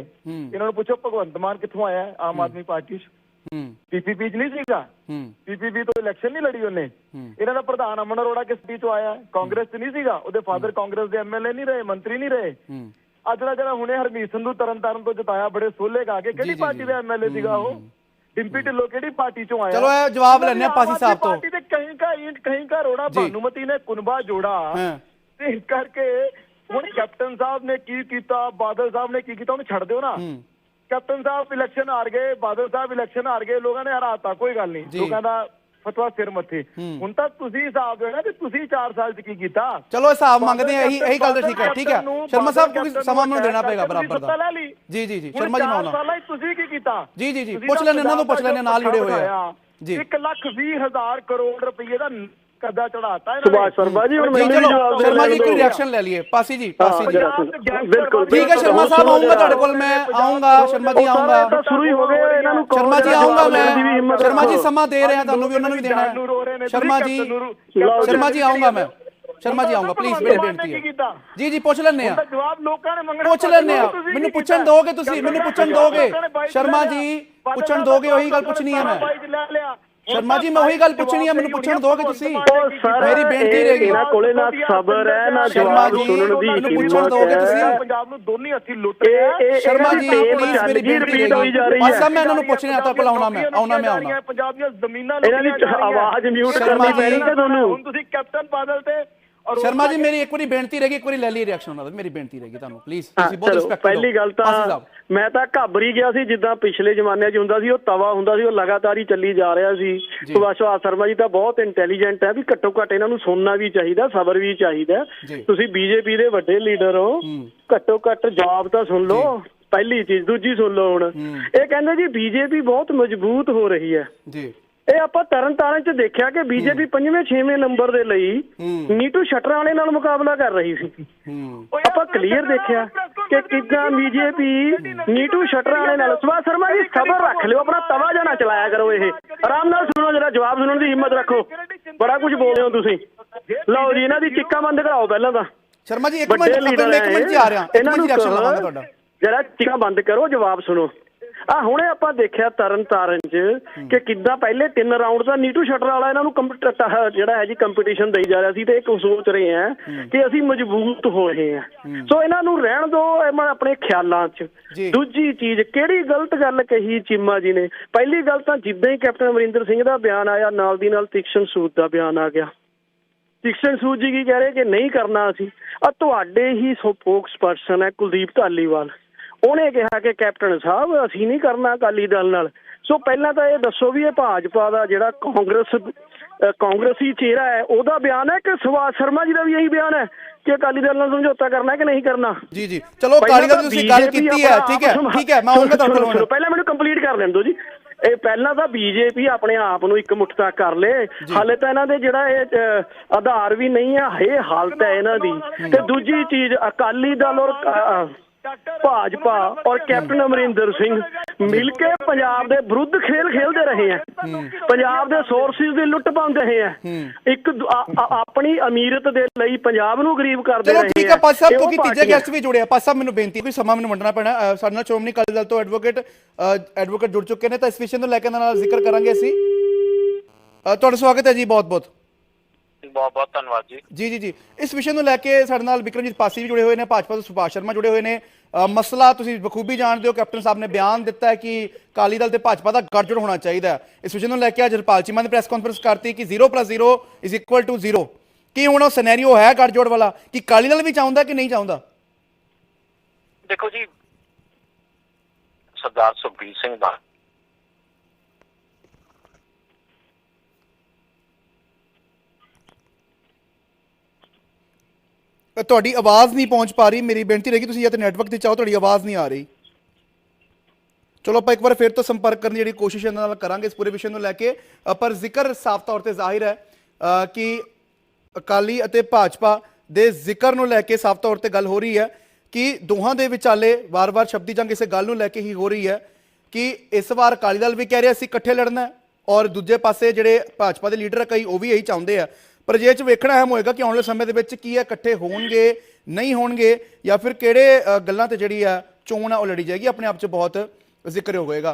ਇਹਨਾਂ ਨੂੰ ਪੁੱਛੋ ਭਗਵੰਤ ਮਾਨ ਕਿੱਥੋਂ ਆਇਆ? ਆਮ ਆਦਮੀ ਪਾਰਟੀ 'ਚ? ਪੀਪੀਪੀ 'ਚ ਨਹੀਂ ਸੀਗਾ? ਪੀਪੀਪੀ ਤੋਂ ਇਲੈਕਸ਼ਨ ਨਹੀਂ ਲੜੀ ਉਹਨੇ। ਇਹਨਾਂ ਦਾ ਪ੍ਰਧਾਨ ਅਮਨ ਅਰੋੜਾ ਕਿਸ ਪਾਰਟੀ 'ਚੋਂ ਆਇਆ? ਕਾਂਗਰਸ 'ਚ ਨਹੀਂ ਸੀਗਾ? ਉਹਦੇ ਫਾਦਰ ਕਾਂਗਰਸ ਦੇ ਐਮਐਲਏ ਨਹੀਂ ਰਹੇ ਮੰਤਰੀ ਨਹੀਂ ਰਹੇ। ਹੂੰ। ਆ ਜਿਹੜਾ ਹੁਣੇ ਹਰਮੀਤ ਸੰਧੂ ਤਰਨਤਾਰਨ ਤੋਂ ਜਿਤਾਇਆ ਬੜੇ ਸੋਲੇ ਗਾ ਕੇ ਕਿਹੜੀ ਪਾਰਟੀ। ਦਾ ਐਮਐਲਏ ਸੀਗਾ ਉਹ? ਡਿੰਪੀ ਢਿੱਲੋਂ ਕਿਹੜੀ ਪਾਰਟੀ ਚੋਂ ਆਇਆ? ਚਲੋ ਇਹ ਜਵਾਬ ਦੀ ਲੈਣੇ ਆ ਪਾਸੀ ਸਾਹਿਬ ਤੋਂ। ਪਾਰਟੀ ਦੇ ਕਹੀਂ ਕਾ ਇੰਟ ਕਹੀਂ ਕਾ ਰੋੜਾ। ਭਾਨੂਮਤੀ ਨੇ ਕੁਨਬਾ ਜੋੜਾ। ਤੇ ਇਸ ਕਰਕੇ ਹੁਣ ਕੈਪਟਨ ਸਾਹਿਬ ਨੇ ਕੀ ਕੀਤਾ ਬਾਦਲ ਸਾਹਿਬ ਨੇ ਕੀ ਕੀਤਾ ਉਹਨੂੰ ਛੱਡ ਦਿਓ ਨਾ। ਕੈਪਟਨ ਸਾਹਿਬ ਇਲੈਕਸ਼ਨ ਹਾਰ ਗਏ ਬਾਦਲ ਸਾਹਿਬ ਇਲੈਕਸ਼ਨ ਹਾਰ ਗਏ ਲੋਕਾਂ ਨੇ ਹਰਾਤਾ ਕੋਈ ਗੱਲ ਨਹੀਂ। ਲੋਕਾਂ ਦਾ ਫਤਵਾ ਸਿਰ ਮੱਥੇ। ਹੁਣ ਤਾਂ ਤੁਸੀਂ ਹਿਸਾਬ ਨਾ ਕਿ ਤੁਸੀਂ 4 ਸਾਲ ਚ ਕੀ ਕੀਤਾ ਚਲੋ ਹਿਸਾਬ ਮੰਗਦੇ ਆ ਇਹੀ ਇਹੀ ਗੱਲ ਤਾਂ ਠੀਕ ਹੈ ਠੀਕ ਹੈ ਸ਼ਰਮਾ ਸਾਹਿਬ ਕਿਉਂਕਿ ਸਮਾਂ ਨੂੰ ਦੇਣਾ ਪਏਗਾ ਬਰਾਬਰ ਦਾ। ਜੀ ਜੀ ਜੀ ਸ਼ਰਮਾ ਜੀ ਮਾਉਣਾ ਸਾਲਾਂ ਤੁਸੀਂ ਕੀ ਕੀਤਾ ਜੀ ਜੀ ਜੀ ਪੁੱਛ ਤਾਂ ਲੈਣੇ ਇਹਨਾਂ ਪੰਜਾਬ ਪੁੱਛ ਲੈਣੇ ਨਾਲ ਜੁੜੇ ਹੋਏ ਆ। ਜੀ ਇੱਕ ਲੱਖ ਵੀਹ ਹਜ਼ਾਰ ਕਰੋੜ ਰੁਪਏ ਦਾ ਕਦਾ ਚੜਾਤਾ ਸੁਭਾਸ਼ ਸ਼ਰਮਾ ਜੀ, ਹੁਣ ਮੈਨੂੰ ਵੀ ਜਵਾਬ ਦੇ ਸ਼ਰਮਾ ਜੀ। ਕੋਈ ਰਿਐਕਸ਼ਨ ਲੈ ਲਈਏ। ਪਾਸੀ ਜੀ ਪਾਸੀ ਜੀ। ਬਿਲਕੁਲ ਠੀਕ ਹੈ ਸ਼ਰਮਾ ਸਾਹਿਬ ਆਉਂਗਾ ਤੁਹਾਡੇ ਕੋਲ ਮੈਂ ਆਉਂਗਾ ਸ਼ਰਮਾ ਜੀ ਆਉਂਗਾ ਤਾਂ ਸ਼ੁਰੂ ਹੀ ਹੋ ਗਏ ਇਹਨਾਂ ਨੂੰ ਸ਼ਰਮਾ ਜੀ ਆਉਂਗਾ ਮੈਂ। ਸ਼ਰਮਾ ਜੀ ਸਮਾਂ ਸਮਾਂ ਦੇ ਰਿਹਾ ਤੁਹਾਨੂੰ ਵੀ ਉਹਨਾਂ ਨੂੰ ਵੀ ਦੇਣਾ ਹੈ। ਸ਼ਰਮਾ ਜੀ ਸ਼ਰਮਾ ਜੀ। ਆਉਂਗਾ ਮੈਂ। ਸ਼ਰਮਾ ਜੀ ਆਉਂਗਾ ਪਲੀਜ਼ ਮੇਰੀ ਬੇਨਤੀ ਹੈ। ਜੀ ਜੀ ਪੁੱਛ ਲੈਣੇ ਆ ਜਵਾਬ ਲੋਕਾਂ ਨੇ ਮੰਗਣਾ ਪੁੱਛ ਲੈਣੇ ਆ ਮੈਨੂੰ ਪੁੱਛਣ ਦੋਗੇ ਤੁਸੀਂ ਮੈਨੂੰ ਪੁੱਛਣ ਦੋਗੇ। ਸ਼ਰਮਾ ਜੀ ਪੁੱਛਣ ਦੋਗੇ ਉਹੀ ਗੱਲ ਪੁੱਛਣੀ ਹੈ ਮੈਂ। ਸ਼ਰਮਾ ਜੀ ਮੈਂ ਉਹੀ ਗੱਲ ਪੁੱਛਣੀ ਹੈ ਮੈਨੂੰ ਪੁੱਛਣ ਦੋਗੇ ਤੁਸੀਂ ਮੇਰੀ ਬੇਨਤੀ ਰਹੇਗੀ। ਇਹਨਾਂ ਕੋਲੇ ਨਾ ਸਬਰ ਹੈ ਨਾ ਸ਼ਰਮਾ ਜਵਾਬ ਜੀ, ਸੁਣਨ ਦੀ ਮੈਨੂੰ ਹਿੰਮਤ ਪੁੱਛਣ ਦਿਓਗੇ ਤੁਸੀਂ? ਹੈ ਪੰਜਾਬ ਨੂੰ ਦੋਨੀ ਹੱਥੀ ਲੁੱਟ ਰਿਹਾ ਸ਼ਰਮਾ ਜੀ ਪਲੀਜ਼ ਮੇਰੀ ਬੇਨਤੀ ਰਿਪੀਟ ਹੋਈ ਜਾ ਰਹੀ ਬਸ ਹੈ ਸਾਹਿਬ ਮੈਂ ਇਹਨਾਂ ਨੂੰ ਪੁੱਛਣਾ ਤੁਹਾਡੇ ਕੋਲ ਆਉਣਾ ਮੈਂ ਆਉਣਾ ਮੈਂ ਆਉਣਾ ਪੰਜਾਬ ਦੀਆਂ ਜ਼ਮੀਨਾਂ ਇਹਨਾਂ ਦੀ। ਆਵਾਜ਼ ਸ਼ਰਮਾ ਕਰਨੀ ਪੈਣੀ ਕਿ ਤੁਹਾਨੂੰ ਹੁਣ ਤੁਸੀਂ ਕੈਪਟਨ ਬਾਦਲ ਤੇ ਸ਼ਰਮਾ ਜੀ ਮੇਰੀ ਇੱਕ ਵਾਰੀ ਬੇਨਤੀ ਰਹੇਗੀ ਇੱਕ ਵਾਰੀ ਲੈ ਲਈ ਰਿਐਕਸ਼ਨ ਉਹਨਾਂ ਦਾ ਮੇਰੀ ਬੇਨਤੀ ਰਹੇਗੀ ਤੁਹਾਨੂੰ ਪਲੀਜ਼ ਤੁਸੀਂ ਬਹੁਤ ਰਿਸਪੈਕਟ ਪਹਿਲੀ ਗੱਲ ਤਾਂ ਮੈਂ ਤਾਂ ਘਾਬਰੀ ਗਿਆ ਸੀ ਜਿੱਦਾਂ ਪਿਛਲੇ ਜ਼ਮਾਨਿਆਂ 'ਚ ਹੁੰਦਾ ਸੀ ਉਹ ਤਵਾ ਹੁੰਦਾ ਸੀ ਉਹ ਲਗਾਤਾਰ ਹੀ ਚੱਲੀ ਜਾ ਰਿਹਾ ਸੀ ਜੀ। ਸੁਭਾਸ਼ ਸ਼ਰਮਾ ਜੀ ਤਾਂ ਬਹੁਤ ਇੰਟੈਲੀਜੈਂਟ ਹੈ ਵੀ ਘੱਟੋ ਘੱਟ ਇਹਨਾਂ ਨੂੰ ਸੁਣਨਾ ਵੀ ਚਾਹੀਦਾ ਸਬਰ ਵੀ ਚਾਹੀਦਾ। ਤੁਸੀਂ ਬੀਜੇਪੀ ਦੇ ਵੱਡੇ ਲੀਡਰ ਹੋ। ਘੱਟੋ ਘੱਟ ਜਵਾਬ ਤਾਂ ਸੁਣ ਲਓ ਪਹਿਲੀ ਚੀਜ਼ ਦੂਜੀ ਸੁਣ ਲਓ ਹੁਣ। ਇਹ ਕਹਿੰਦੇ ਜੀ ਬੀਜੇਪੀ ਬਹੁਤ ਮਜ਼ਬੂਤ ਹੋ ਰਹੀ ਹੈ ਜੀ ਇਹ ਆਪਾਂ ਤਰਨ ਤਾਰਨ 'ਚ ਦੇਖਿਆ ਕਿ ਬੀਜੇਪੀ ਪੰਜਵੇਂ ਛੇਵੇਂ ਨੰਬਰ ਦੇ ਲਈ। ਨੀਟੂ ਸ਼ਟਰਾਂ ਵਾਲੇ ਨਾਲ ਮੁਕਾਬਲਾ ਕਰ ਰਹੀ ਸੀ। ਹੂੰ। ਆਪਾਂ ਕਲੀਅਰ ਦੇਖਿਆ ਕਿ ਕਿੱਦਾਂ ਬੀਜੇਪੀ ਨੀਟੂ ਸ਼ਟਰ ਵਾਲੇ ਨਾਲ ਸਵਾ ਸ਼ਰਮਾ ਜੀ ਸਬਰ ਰੱਖ ਲਿਓ ਆਪਣਾ ਤਵਾ ਜਾਣਾ ਚਲਾਇਆ ਕਰੋ ਇਹ। ਆਰਾਮ ਨਾਲ ਸੁਣੋ ਜਰਾ ਜਵਾਬ ਸੁਣਨ ਦੀ ਹਿੰਮਤ ਰੱਖੋ। ਬੜਾ ਕੁਝ ਬੋਲਦੇ ਹੋ ਤੁਸੀਂ। ਲਓ ਜੀ ਇਹਨਾਂ ਦੀ ਚਿੱਕਾ ਬੰਦ ਕਰਾਓ ਪਹਿਲਾਂ ਤਾਂ। ਸ਼ਰਮਾ ਜੀ ਇੱਕ ਮਿੰਟ ਇੱਕ ਮਿੰਟ ਜੀ ਆ ਰਿਹਾ। ਇੱਕ ਮਿੰਟ ਰਿਐਕਸ਼ਨ ਲਵਾਂਗਾ ਤੁਹਾਡਾ ਜਰਾ ਚਿੱਕਾ ਬੰਦ ਕਰੋ ਜਵਾਬ ਸੁਣੋ। ਆ ਹੁਣੇ ਆਪਾਂ ਦੇਖਿਆ ਤਰਨ ਤਾਰਨ ਚ ਕਿ ਕਿੱਦਾਂ ਪਹਿਲੇ ਤਿੰਨ ਰਾਉਂਡ ਦਾ ਨੀਟੂ ਸ਼ਟਰ ਵਾਲਾ ਇਹਨਾਂ ਨੂੰ ਜਿਹੜਾ ਹੈ ਜੀ ਕੰਪੀਟੀਸ਼ਨ ਦੇਈ ਜਾ ਰਿਹਾ ਸੀ ਤੇ ਇੱਕ ਸੋਚ ਰਹੇ ਆ ਕਿ ਅਸੀਂ ਮਜ਼ਬੂਤ ਹੋ ਰਹੇ ਆ। ਸੋ ਇਹਨਾਂ ਨੂੰ ਰਹਿਣ ਦਿਓ ਆਪਣੇ ਖਿਆਲਾਂ ਚ। ਦੂਜੀ ਚੀਜ਼ ਕਿਹੜੀ ਗਲਤ ਗੱਲ ਕਹੀ ਚੀਮਾ ਜੀ ਨੇ? ਪਹਿਲੀ ਗੱਲ ਤਾਂ ਜਿੱਦਾਂ ਹੀ ਕੈਪਟਨ ਅਮਰਿੰਦਰ ਸਿੰਘ ਦਾ ਬਿਆਨ ਆਇਆ ਨਾਲ ਦੀ ਨਾਲ ਤਿਕਸ਼ਨ ਸੂਦ ਦਾ ਬਿਆਨ ਆ ਗਿਆ। ਤਿਕਸ਼ਨ ਸੂਦ ਜੀ ਕੀ ਕਹਿ ਰਹੇ ਕਿ ਨਹੀਂ ਕਰਨਾ ਅਸੀਂ? ਆ ਤੁਹਾਡੇ ਹੀ ਸਪੋਕਸ ਪਰਸਨ ਹੈ ਕੁਲਦੀਪ ਧਾਲੀਵਾਲ ਉਹਨੇ ਕਿਹਾ ਕਿ ਕੈਪਟਨ ਸਾਹਿਬ ਅਸੀਂ ਨਹੀਂ ਕਰਨਾ ਅਕਾਲੀ ਦਲ ਨਾਲ। ਸੋ ਪਹਿਲਾਂ ਤਾਂ ਇਹ ਦੱਸੋ ਵੀ ਇਹ ਭਾਜਪਾ ਦਾ ਜਿਹੜਾ ਕਾਂਗਰਸ ਕਾਂਗਰਸੀ ਚਿਹਰਾ ਹੈ ਉਹਦਾ ਬਿਆਨ ਹੈ ਕਿ ਸੁਭਾਸ਼ ਸ਼ਰਮਾ ਜੀ ਦਾ ਵੀ ਇਹੀ ਬਿਆਨ ਹੈ ਕਿ ਅਕਾਲੀ ਦਲ ਨਾਲ ਸਮਝੌਤਾ ਕਰਨਾ ਹੈ ਕਿ ਨਹੀਂ ਕਰਨਾ? ਜੀ ਜੀ। ਚਲੋ ਕਾਲੀ ਦਾ ਤੁਸੀਂ ਗੱਲ ਕੀਤੀ ਹੈ ਠੀਕ ਹੈ ਠੀਕ ਹੈ ਮੈਂ ਆਉਂਗਾ ਤੁਹਾਡੇ ਕੋਲ ਹੁਣ ਪਹਿਲਾਂ ਮੈਨੂੰ ਕੰਪਲੀਟ ਕਰ ਲੈਣ ਦਿਓ ਜੀ। ਇਹ ਪਹਿਲਾਂ ਤਾਂ ਬੀਜੇਪੀ ਆਪਣੇ ਆਪ ਨੂੰ ਇੱਕ ਮੁੱਠ ਤੱਕ ਕਰ ਲੇ। ਹਾਲੇ ਤਾਂ ਇਹਨਾਂ ਦੇ ਜਿਹੜਾ ਇਹ ਆਧਾਰ ਵੀ ਨਹੀਂ ਇਹ ਹਾਲਤ ਹੈ ਇਹਨਾਂ ਦੀ। ਤੇ ਦੂਜੀ ਚੀਜ਼ ਅਕਾਲੀ ਦਲ ਔਰ ਭਾਜਪਾ ਔਰ ਕੈਪਟਨ ਅਮਰਿੰਦਰ ਸਿੰਘ ਮਿਲ ਕੇ ਪੰਜਾਬ ਦੇ ਵਿਰੁੱਧ ਖੇਲ ਖੇਲਦੇ ਰਹੇ ਆ। ਪੰਜਾਬ ਦੇ ਸੋਰਸਿਸ ਦੀ ਲੁੱਟ ਪਾਉਂਦੇ ਰਹੇ ਆ। ਇੱਕ ਆ- ਆ- ਆਪਣੀ ਅਮੀਰਤ ਦੇ ਲਈ ਪੰਜਾਬ ਨੂੰ ਗਰੀਬ ਕਰਦੇ ਰਹੇ ਠੀਕ ਹੈ ਪਾਸ ਸਾਹਿਬ ਕਿਉਂਕਿ ਤੀਜੇ। ਗੈਸਟ ਵੀ ਜੁੜੇ ਆ। ਪਾਸ ਸਾਹਿਬ ਮੈਨੂੰ ਬੇਨਤੀ ਕੋਈ ਸਮਾਂ ਮੈਨੂੰ ਵੰਡਣਾ ਪੈਣਾ। ਸਾਡੇ ਨਾਲ ਸ਼੍ਰੋਮਣੀ ਅਕਾਲੀ ਦਲ ਤੋਂ ਐਡਵੋਕੇਟ ਐਡਵੋਕੇਟ ਜੁੜ ਚੁੱਕੇ ਨੇ ਤਾਂ ਇਸ ਵਿਸ਼ੇ ਨੂੰ ਲੈ ਕੇ ਨਾਲ ਜ਼ਿਕਰ ਕਰਾਂਗੇ ਅਸੀਂ। ਤੁਹਾਡਾ ਸਵਾਗਤ ਹੈ ਜੀ ਬਹੁਤ ਬਹੁਤ ਬਹੁਤ ਬਹੁਤ ਧੰਨਵਾਦ ਜੀ। ਜੀ ਜੀ ਜੀ। ਇਸ ਵਿਸ਼ੇ ਨੂੰ ਲੈ ਕੇ ਸਾਡੇ ਨਾਲ ਵਿਕਰਮਜੀਤ ਪਾਸੀ ਵੀ ਜੁੜੇ ਹੋਏ ਨੇ ਭਾਜਪਾ ਤੋਂ ਸੁਭਾਸ਼ ਸ਼ਰਮਾ ਜੁੜੇ ਹੋਏ ਨੇ। ਅ, ਮਸਲਾ ਤੁਸੀਂ ਬਖੂਬੀ ਜਾਣਦੇ ਹੋ ਕੈਪਟਨ ਸਾਹਿਬ ਨੇ ਬਿਆਨ ਦਿੱਤਾ ਹੈ ਕਿ ਕਾਲੀ ਦਲ ਤੇ ਭਾਜਪਾ ਦਾ ਗੱਠਜੋੜ ਹੋਣਾ ਚਾਹੀਦਾ ਹੈ। ਇਸ ਵਿਸ਼ੇ ਨੂੰ ਲੈ ਕੇ ਅੱਜ ਹਰਪਾਲ ਚੀਮਾ ਨੇ ਪ੍ਰੈਸ ਕਾਨਫਰੰਸ ਕਰਤੀ ਕਿ 0+0 0 ਕੀ ਹੁਣ ਉਹ ਸਿਨੈਰੀਓ ਹੈ ਗੱਠਜੋੜ ਵਾਲਾ? ਕਿ ਕਾਲੀ ਦਲ ਵੀ ਚਾਹੁੰਦਾ ਕਿ ਨਹੀਂ ਚਾਹੁੰਦਾ? ਦੇਖੋ ਜੀ ਸਰਦਾਰ ਸੁਖਬੀਰ ਸਿੰਘ ਦਾ ਤੁਹਾਡੀ ਆਵਾਜ਼ ਨਹੀਂ ਪਹੁੰਚ ਪਾ ਰਹੀ, ਮੇਰੀ ਬੇਨਤੀ ਰਹੇਗੀ, ਤੁਸੀਂ ਜਾਂ ਤਾਂ ਨੈਟਵਰਕ ਤੇ ਚਾਹੋ, ਤੁਹਾਡੀ ਆਵਾਜ਼ ਨਹੀਂ ਆ ਰਹੀ। ਚਲੋ, ਆਪਾਂ ਇੱਕ ਵਾਰ ਫਿਰ ਤੋਂ ਸੰਪਰਕ ਕਰਨ ਦੀ ਜਿਹੜੀ ਕੋਸ਼ਿਸ਼ ਇਹਨਾਂ ਨਾਲ ਕਰਾਂਗੇ ਇਸ ਪੂਰੇ ਵਿਸ਼ੇ ਨੂੰ ਲੈ ਕੇ। ਪਰ ਜ਼ਿਕਰ ਸਾਫ਼ ਤੌਰ ਤੇ ਜ਼ਾਹਿਰ ਹੈ ਕਿ ਅਕਾਲੀ ਅਤੇ ਭਾਜਪਾ ਦੇ ਜ਼ਿਕਰ ਨੂੰ ਲੈ ਕੇ ਸਾਫ਼ ਤੌਰ ਤੇ ਗੱਲ ਹੋ ਰਹੀ ਹੈ ਕਿ ਦੋਹਾਂ ਦੇ ਵਿਚਾਲੇ ਵਾਰ-ਵਾਰ ਸ਼ਬਦੀ ਜੰਗ ਇਸੇ ਗੱਲ ਨੂੰ ਲੈ ਕੇ ਹੀ ਹੋ ਰਹੀ ਹੈ ਕਿ ਇਸ ਵਾਰ ਅਕਾਲੀ ਦਲ ਵੀ ਕਹਿ ਰਿਹਾ ਅਸੀਂ ਇਕੱਠੇ ਲੜਨਾ ਔਰ ਦੂਜੇ ਪਾਸੇ ਜਿਹੜੇ ਭਾਜਪਾ ਦੇ ਲੀਡਰ ਕਈ ਉਹ ਵੀ ਇਹੀ ਚਾਹੁੰਦੇ ਆ ਪਰ ਜੇ ਇਹ ਚ ਵੇਖਣਾ ਅਹਿਮ ਹੋਏਗਾ ਕਿ ਆਉਣ ਵਾਲੇ ਸਮੇਂ ਦੇ ਵਿੱਚ ਕੀ ਇਹ ਇਕੱਠੇ ਹੋਣਗੇ ਨਹੀਂ ਹੋਣਗੇ ਜਾਂ ਫਿਰ ਕਿਹੜੇ ਗੱਲਾਂ ਤੇ ਜਿਹੜੀ ਆ ਚੋਣ ਆ ਉਹ ਲੜੀ ਜਾਏਗੀ ਆਪਣੇ ਆਪ 'ਚ ਬਹੁਤ ਜ਼ਿਕਰ ਹੋਏਗਾ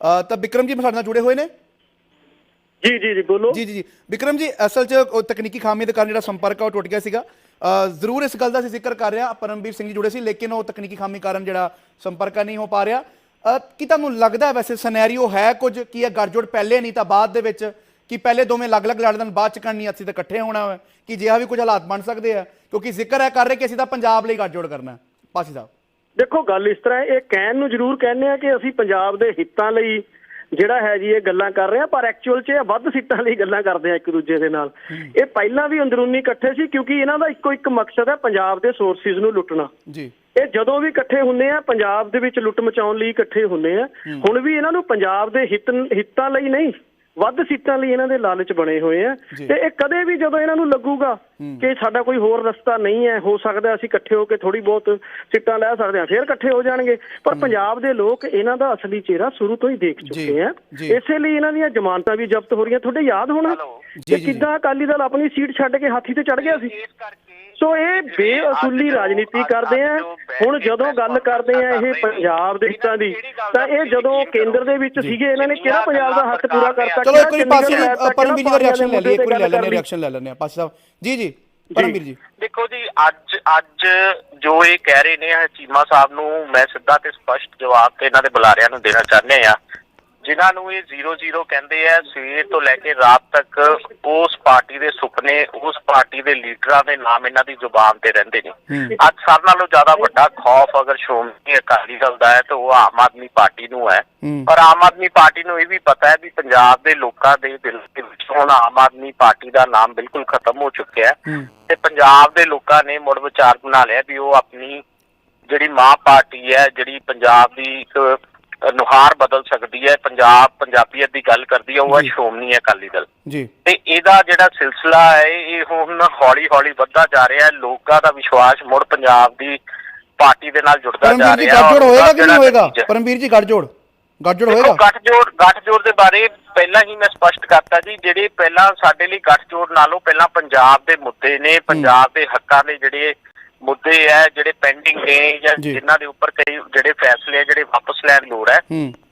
ਅ, ਤਾਂ ਵਿਕਰਮ ਜੀ ਸਾਡੇ ਨਾਲ ਜੁੜੇ ਹੋਏ ਨੇ? ਜੀ ਜੀ ਜੀ ਬੋਲੋ। ਜੀ ਜੀ ਜੀ। ਵਿਕਰਮ ਜੀ ਅਸਲ 'ਚ ਉਹ ਤਕਨੀਕੀ ਖਾਮੀ ਦੇ ਕਾਰਨ ਜਿਹੜਾ ਸੰਪਰਕ ਆ ਉਹ ਟੁੱਟ ਗਿਆ ਸੀਗਾ। ਜ਼ਰੂਰ ਇਸ ਗੱਲ ਦਾ ਅਸੀਂ ਜ਼ਿਕਰ ਕਰ ਰਹੇ ਹਾਂ। ਪਰਮਵੀਰ ਸਿੰਘ ਜੀ ਜੁੜੇ ਸੀ ਲੇਕਿਨ ਉਹ ਤਕਨੀਕੀ ਖਾਮੀ ਕਾਰਨ ਜਿਹੜਾ ਸੰਪਰਕ ਨਹੀਂ ਹੋ ਪਾ ਰਿਹਾ। ਕੀ ਤੁਹਾਨੂੰ ਲੱਗਦਾ ਹੈ ਵੈਸੇ ਸਿਨੈਰੀਓ ਹੈ ਕੁਝ ਕੀ ਇਹ ਗੱਠਜੋੜ ਪਹਿਲੇ ਨਹੀਂ ਤਾਂ ਬਾਅਦ ਦੇ ਵਿੱਚ ਕਿ ਪਹਿਲੇ ਦੋਵੇਂ ਅਲੱਗ-ਅਲੱਗ ਲੜਨ ਬਾਅਦ ਚ ਕਰਨੀ ਅਸੀਂ ਤਾਂ ਇਕੱਠੇ ਹੋਣਾ ਹੈ ਕਿ ਜਿਹਾ ਵੀ ਕੁਝ ਹਾਲਾਤ ਬਣ ਸਕਦੇ ਆ ਕਿਉਂਕਿ ਜ਼ਿਕਰ ਹੈ ਕਰ ਰਹੇ ਕਿ ਅਸੀਂ ਤਾਂ ਪੰਜਾਬ ਲਈ ਗੱਠਜੋੜ ਕਰਨਾ ਪਾਸੀ ਸਾਹਿਬ। ਦੇਖੋ ਗੱਲ ਇਸ ਤਰ੍ਹਾਂ ਹੈ, ਇਹ ਕਹਿਣ ਨੂੰ ਜ਼ਰੂਰ ਕਹਿੰਦੇ ਆ ਕਿ ਅਸੀਂ ਪੰਜਾਬ ਦੇ ਹਿੱਤਾਂ ਲਈ ਜਿਹੜਾ ਹੈ ਜੀ ਇਹ ਗੱਲਾਂ ਕਰ ਰਹੇ ਆ ਪਰ ਐਕਚੁਅਲ 'ਚ ਇਹ ਵੱਧ ਸੀਟਾਂ ਲਈ ਗੱਲਾਂ ਕਰਦੇ ਆ ਇੱਕ ਦੂਜੇ ਦੇ ਨਾਲ। ਇਹ ਪਹਿਲਾਂ ਵੀ ਅੰਦਰੂਨੀ ਇਕੱਠੇ ਸੀ ਕਿਉਂਕਿ ਇਹਨਾਂ ਦਾ ਇੱਕੋ ਇੱਕ ਮਕਸਦ ਹੈ ਪੰਜਾਬ ਦੇ ਸੋਰਸਿਸ ਨੂੰ ਲੁੱਟਣਾ। ਜੀ। ਇਹ ਜਦੋਂ ਵੀ ਇਕੱਠੇ ਹੁੰਦੇ ਆ ਪੰਜਾਬ ਦੇ ਵਿੱਚ ਲੁੱਟ ਮਚਾਉਣ ਲਈ ਇਕੱਠੇ ਹੁੰਦੇ ਆ। ਹੁਣ ਵੀ ਇਹਨਾਂ ਨੂੰ ਪੰਜਾਬ ਦੇ ਹਿੱਤ ਹਿੱਤਾਂ ਲਈ ਨਹੀਂ। ਵੱਧ ਸੀਟਾਂ ਲਈ ਇਹਨਾਂ ਦੇ ਲਾਲਚ ਬਣੇ ਹੋਏ ਆ। ਤੇ ਇਹ ਕਦੇ ਵੀ ਜਦੋਂ ਇਹਨਾਂ ਨੂੰ ਲੱਗੂਗਾ ਕਿ ਸਾਡਾ ਕੋਈ ਹੋਰ ਰਸਤਾ ਨਹੀਂ ਹੈ ਹੋ ਸਕਦਾ ਅਸੀਂ ਇਕੱਠੇ ਹੋ ਕੇ ਥੋੜੀ ਬਹੁਤ ਸੀਟਾਂ ਲੈ ਸਕਦੇ ਹਾਂ ਫਿਰ ਇਕੱਠੇ ਹੋ ਜਾਣਗੇ। ਪਰ ਪੰਜਾਬ ਦੇ ਲੋਕ ਇਹਨਾਂ ਦਾ ਅਸਲੀ ਚਿਹਰਾ ਸ਼ੁਰੂ ਤੋਂ ਹੀ ਦੇਖ ਚੁੱਕੇ ਆ। ਇਸੇ ਲਈ ਇਹਨਾਂ ਦੀਆਂ ਜ਼ਮਾਨਤਾਂ ਵੀ ਜ਼ਬਤ ਹੋ ਰਹੀਆਂ। ਤੁਹਾਡੇ ਯਾਦ ਹੋਣਾ? ਕਿ ਜੀ। ਕਿੱਦਾਂ ਅਕਾਲੀ ਦਲ ਆਪਣੀ ਸੀਟ ਛੱਡ ਕੇ ਹਾਥੀ ਤੇ ਚੜ ਗਿਆ ਸੀ? ਸੋ ਇਹ ਬੇਅਸੂਲੀ ਰਾਜਨੀਤੀ ਕਰਦੇ ਆ। ਹੁਣ ਜਦੋਂ ਗੱਲ ਕਰਦੇ ਆ ਇਹ ਪੰਜਾਬ ਦੇ ਹਿੱਤਾਂ ਦੀ ਤਾਂ ਇਹ ਜਦੋਂ ਕੇਂਦਰ ਦੇ ਵਿੱਚ ਸੀਗੇ ਇਹਨਾਂ ਨੇ ਕਿਹੜਾ ਪੰਜਾਬ ਦਾ ਹੱਕ ਪੂਰਾ ਕਰਤਾ? ਚਲੋ ਇੱਕ ਵਾਰੀ ਕਿਹੜਾ ਪਾਸੀ ਪਰਮਵੀਰ ਜੀ ਦਾ ਰਿਐਕਸ਼ਨ ਲੈ ਲਈਏ ਇੱਕ ਵਾਰੀ ਲੈ ਲੈਣੇ ਰਿਐਕਸ਼ਨ ਲੈ ਲੈਣੇ ਆ ਪਾਸੀ ਸਾਹਿਬ ਜੀ ਜੀ ਪਰਮਵੀਰ ਜੀ। ਦੇਖੋ ਜੀ ਅੱਜ ਅੱਜ ਜੋ ਇਹ ਕਹਿ ਰਹੇ ਨੇ ਚੀਮਾ ਸਾਹਿਬ ਨੂੰ ਮੈਂ ਸਿੱਧਾ ਤੇ ਸਪਸ਼ਟ ਜਵਾਬ ਤੇ ਇਹਨਾਂ ਦੇ ਬੁਲਾਰਿਆਂ ਨੂੰ ਦੇਣਾ ਚਾਹੁੰਦੇ ਆ ਜਿਨ੍ਹਾਂ ਨੂੰ ਇਹ 00 ਕਹਿੰਦੇ ਆ ਸਵੇਰ ਤੋਂ ਲੈ ਕੇ ਰਾਤ ਤੱਕ ਉਸ ਪਾਰਟੀ ਦੇ ਸੁਪਨੇ ਉਸ ਪਾਰਟੀ ਦੇ ਲੀਡਰਾਂ ਦੇ ਨਾਮ ਇਹਨਾਂ ਦੀ ਜ਼ੁਬਾਨ ਤੇ ਰਹਿੰਦੇ ਨੇ। ਅੱਜ ਸਭ ਨਾਲੋਂ ਜ਼ਿਆਦਾ ਵੱਡਾ ਖੌਫ ਅਗਰ ਸ਼੍ਰੋਮਣੀ ਅਕਾਲੀ ਦਲ ਦਾ ਹੈ ਤਾਂ ਉਹ ਆਮ ਆਦਮੀ ਪਾਰਟੀ ਨੂੰ ਹੈ। ਪਰ ਆਮ ਆਦਮੀ ਪਾਰਟੀ ਨੂੰ ਇਹ ਵੀ ਪਤਾ ਹੈ ਵੀ ਪੰਜਾਬ ਦੇ ਲੋਕਾਂ ਦੇ ਦਿਲ ਦੇ ਵਿੱਚ ਹੁਣ ਆਮ ਆਦਮੀ ਪਾਰਟੀ ਦਾ ਨਾਮ ਬਿਲਕੁਲ ਖਤਮ ਹੋ ਚੁੱਕਿਆ ਹੈ। ਤੇ ਪੰਜਾਬ ਦੇ ਲੋਕਾਂ ਨੇ ਮੁੜ ਵਿਚਾਰ ਬਣਾ ਲਿਆ ਵੀ ਉਹ ਆਪਣੀ ਜਿਹੜੀ ਮਾਂ ਪਾਰਟੀ ਹੈ ਜਿਹੜੀ ਪੰਜਾਬ ਦੀ ਇੱਕ ਨੁਹਾਰ ਬਦਲ ਸਕਦੀ ਹੈ ਪੰਜਾਬ ਪੰਜਾਬੀਅਤ ਦੀ ਗੱਲ ਕਰਦੀ ਹੈ ਉਹ ਹੈ। ਸ਼੍ਰੋਮਣੀ ਅਕਾਲੀ ਦਲ। ਜੀ। ਤੇ ਇਹਦਾ ਜਿਹੜਾ ਸਿਲਸਿਲਾ ਹੈ ਇਹ ਹੁਣ ਹੌਲੀ ਹੌਲੀ ਵੱਧਦਾ ਜਾ ਰਿਹਾ ਹੈ ਲੋਕਾਂ ਦਾ ਵਿਸ਼ਵਾਸ ਮੁੜ ਪੰਜਾਬ ਦੀ ਪਾਰਟੀ ਦੇ ਨਾਲ ਜੁੜਦਾ ਜਾ ਰਿਹਾ ਗੱਠਜੋੜ ਔਰ ਹੋਏਗਾ ਕਿ ਨਹੀਂ ਹੋਏਗਾ? ਪਰਮਵੀਰ ਜੀ ਗੱਠਜੋੜ। ਗੱਠਜੋੜ ਹੋਏਗਾ? ਗੱਠਜੋੜ ਗੱਠਜੋੜ ਦੇ ਬਾਰੇ ਪਹਿਲਾਂ ਹੀ ਮੈਂ ਸਪਸ਼ਟ ਕਰਤਾ ਜੀ ਜਿਹੜੇ ਪਹਿਲਾਂ ਸਾਡੇ ਲਈ ਗੱਠਜੋੜ ਨਾਲੋਂ ਪਹਿਲਾਂ ਪੰਜਾਬ ਦੇ ਮੁੱਦੇ ਨੇ ਪੰਜਾਬ ਦੇ ਹੱਕਾਂ ਦੇ ਜਿਹੜੇ ਮੁੱਦੇ ਹੈ ਜਿਹੜੇ ਪੈਂਡਿੰਗ ਨੇ ਜਾਂ। ਜਿਨ੍ਹਾਂ ਦੇ ਉੱਪਰ ਕਈ ਜਿਹੜੇ ਫੈਸਲੇ ਆ ਜਿਹੜੇ ਵਾਪਸ ਲੈਣ ਲੋੜ ਹੈ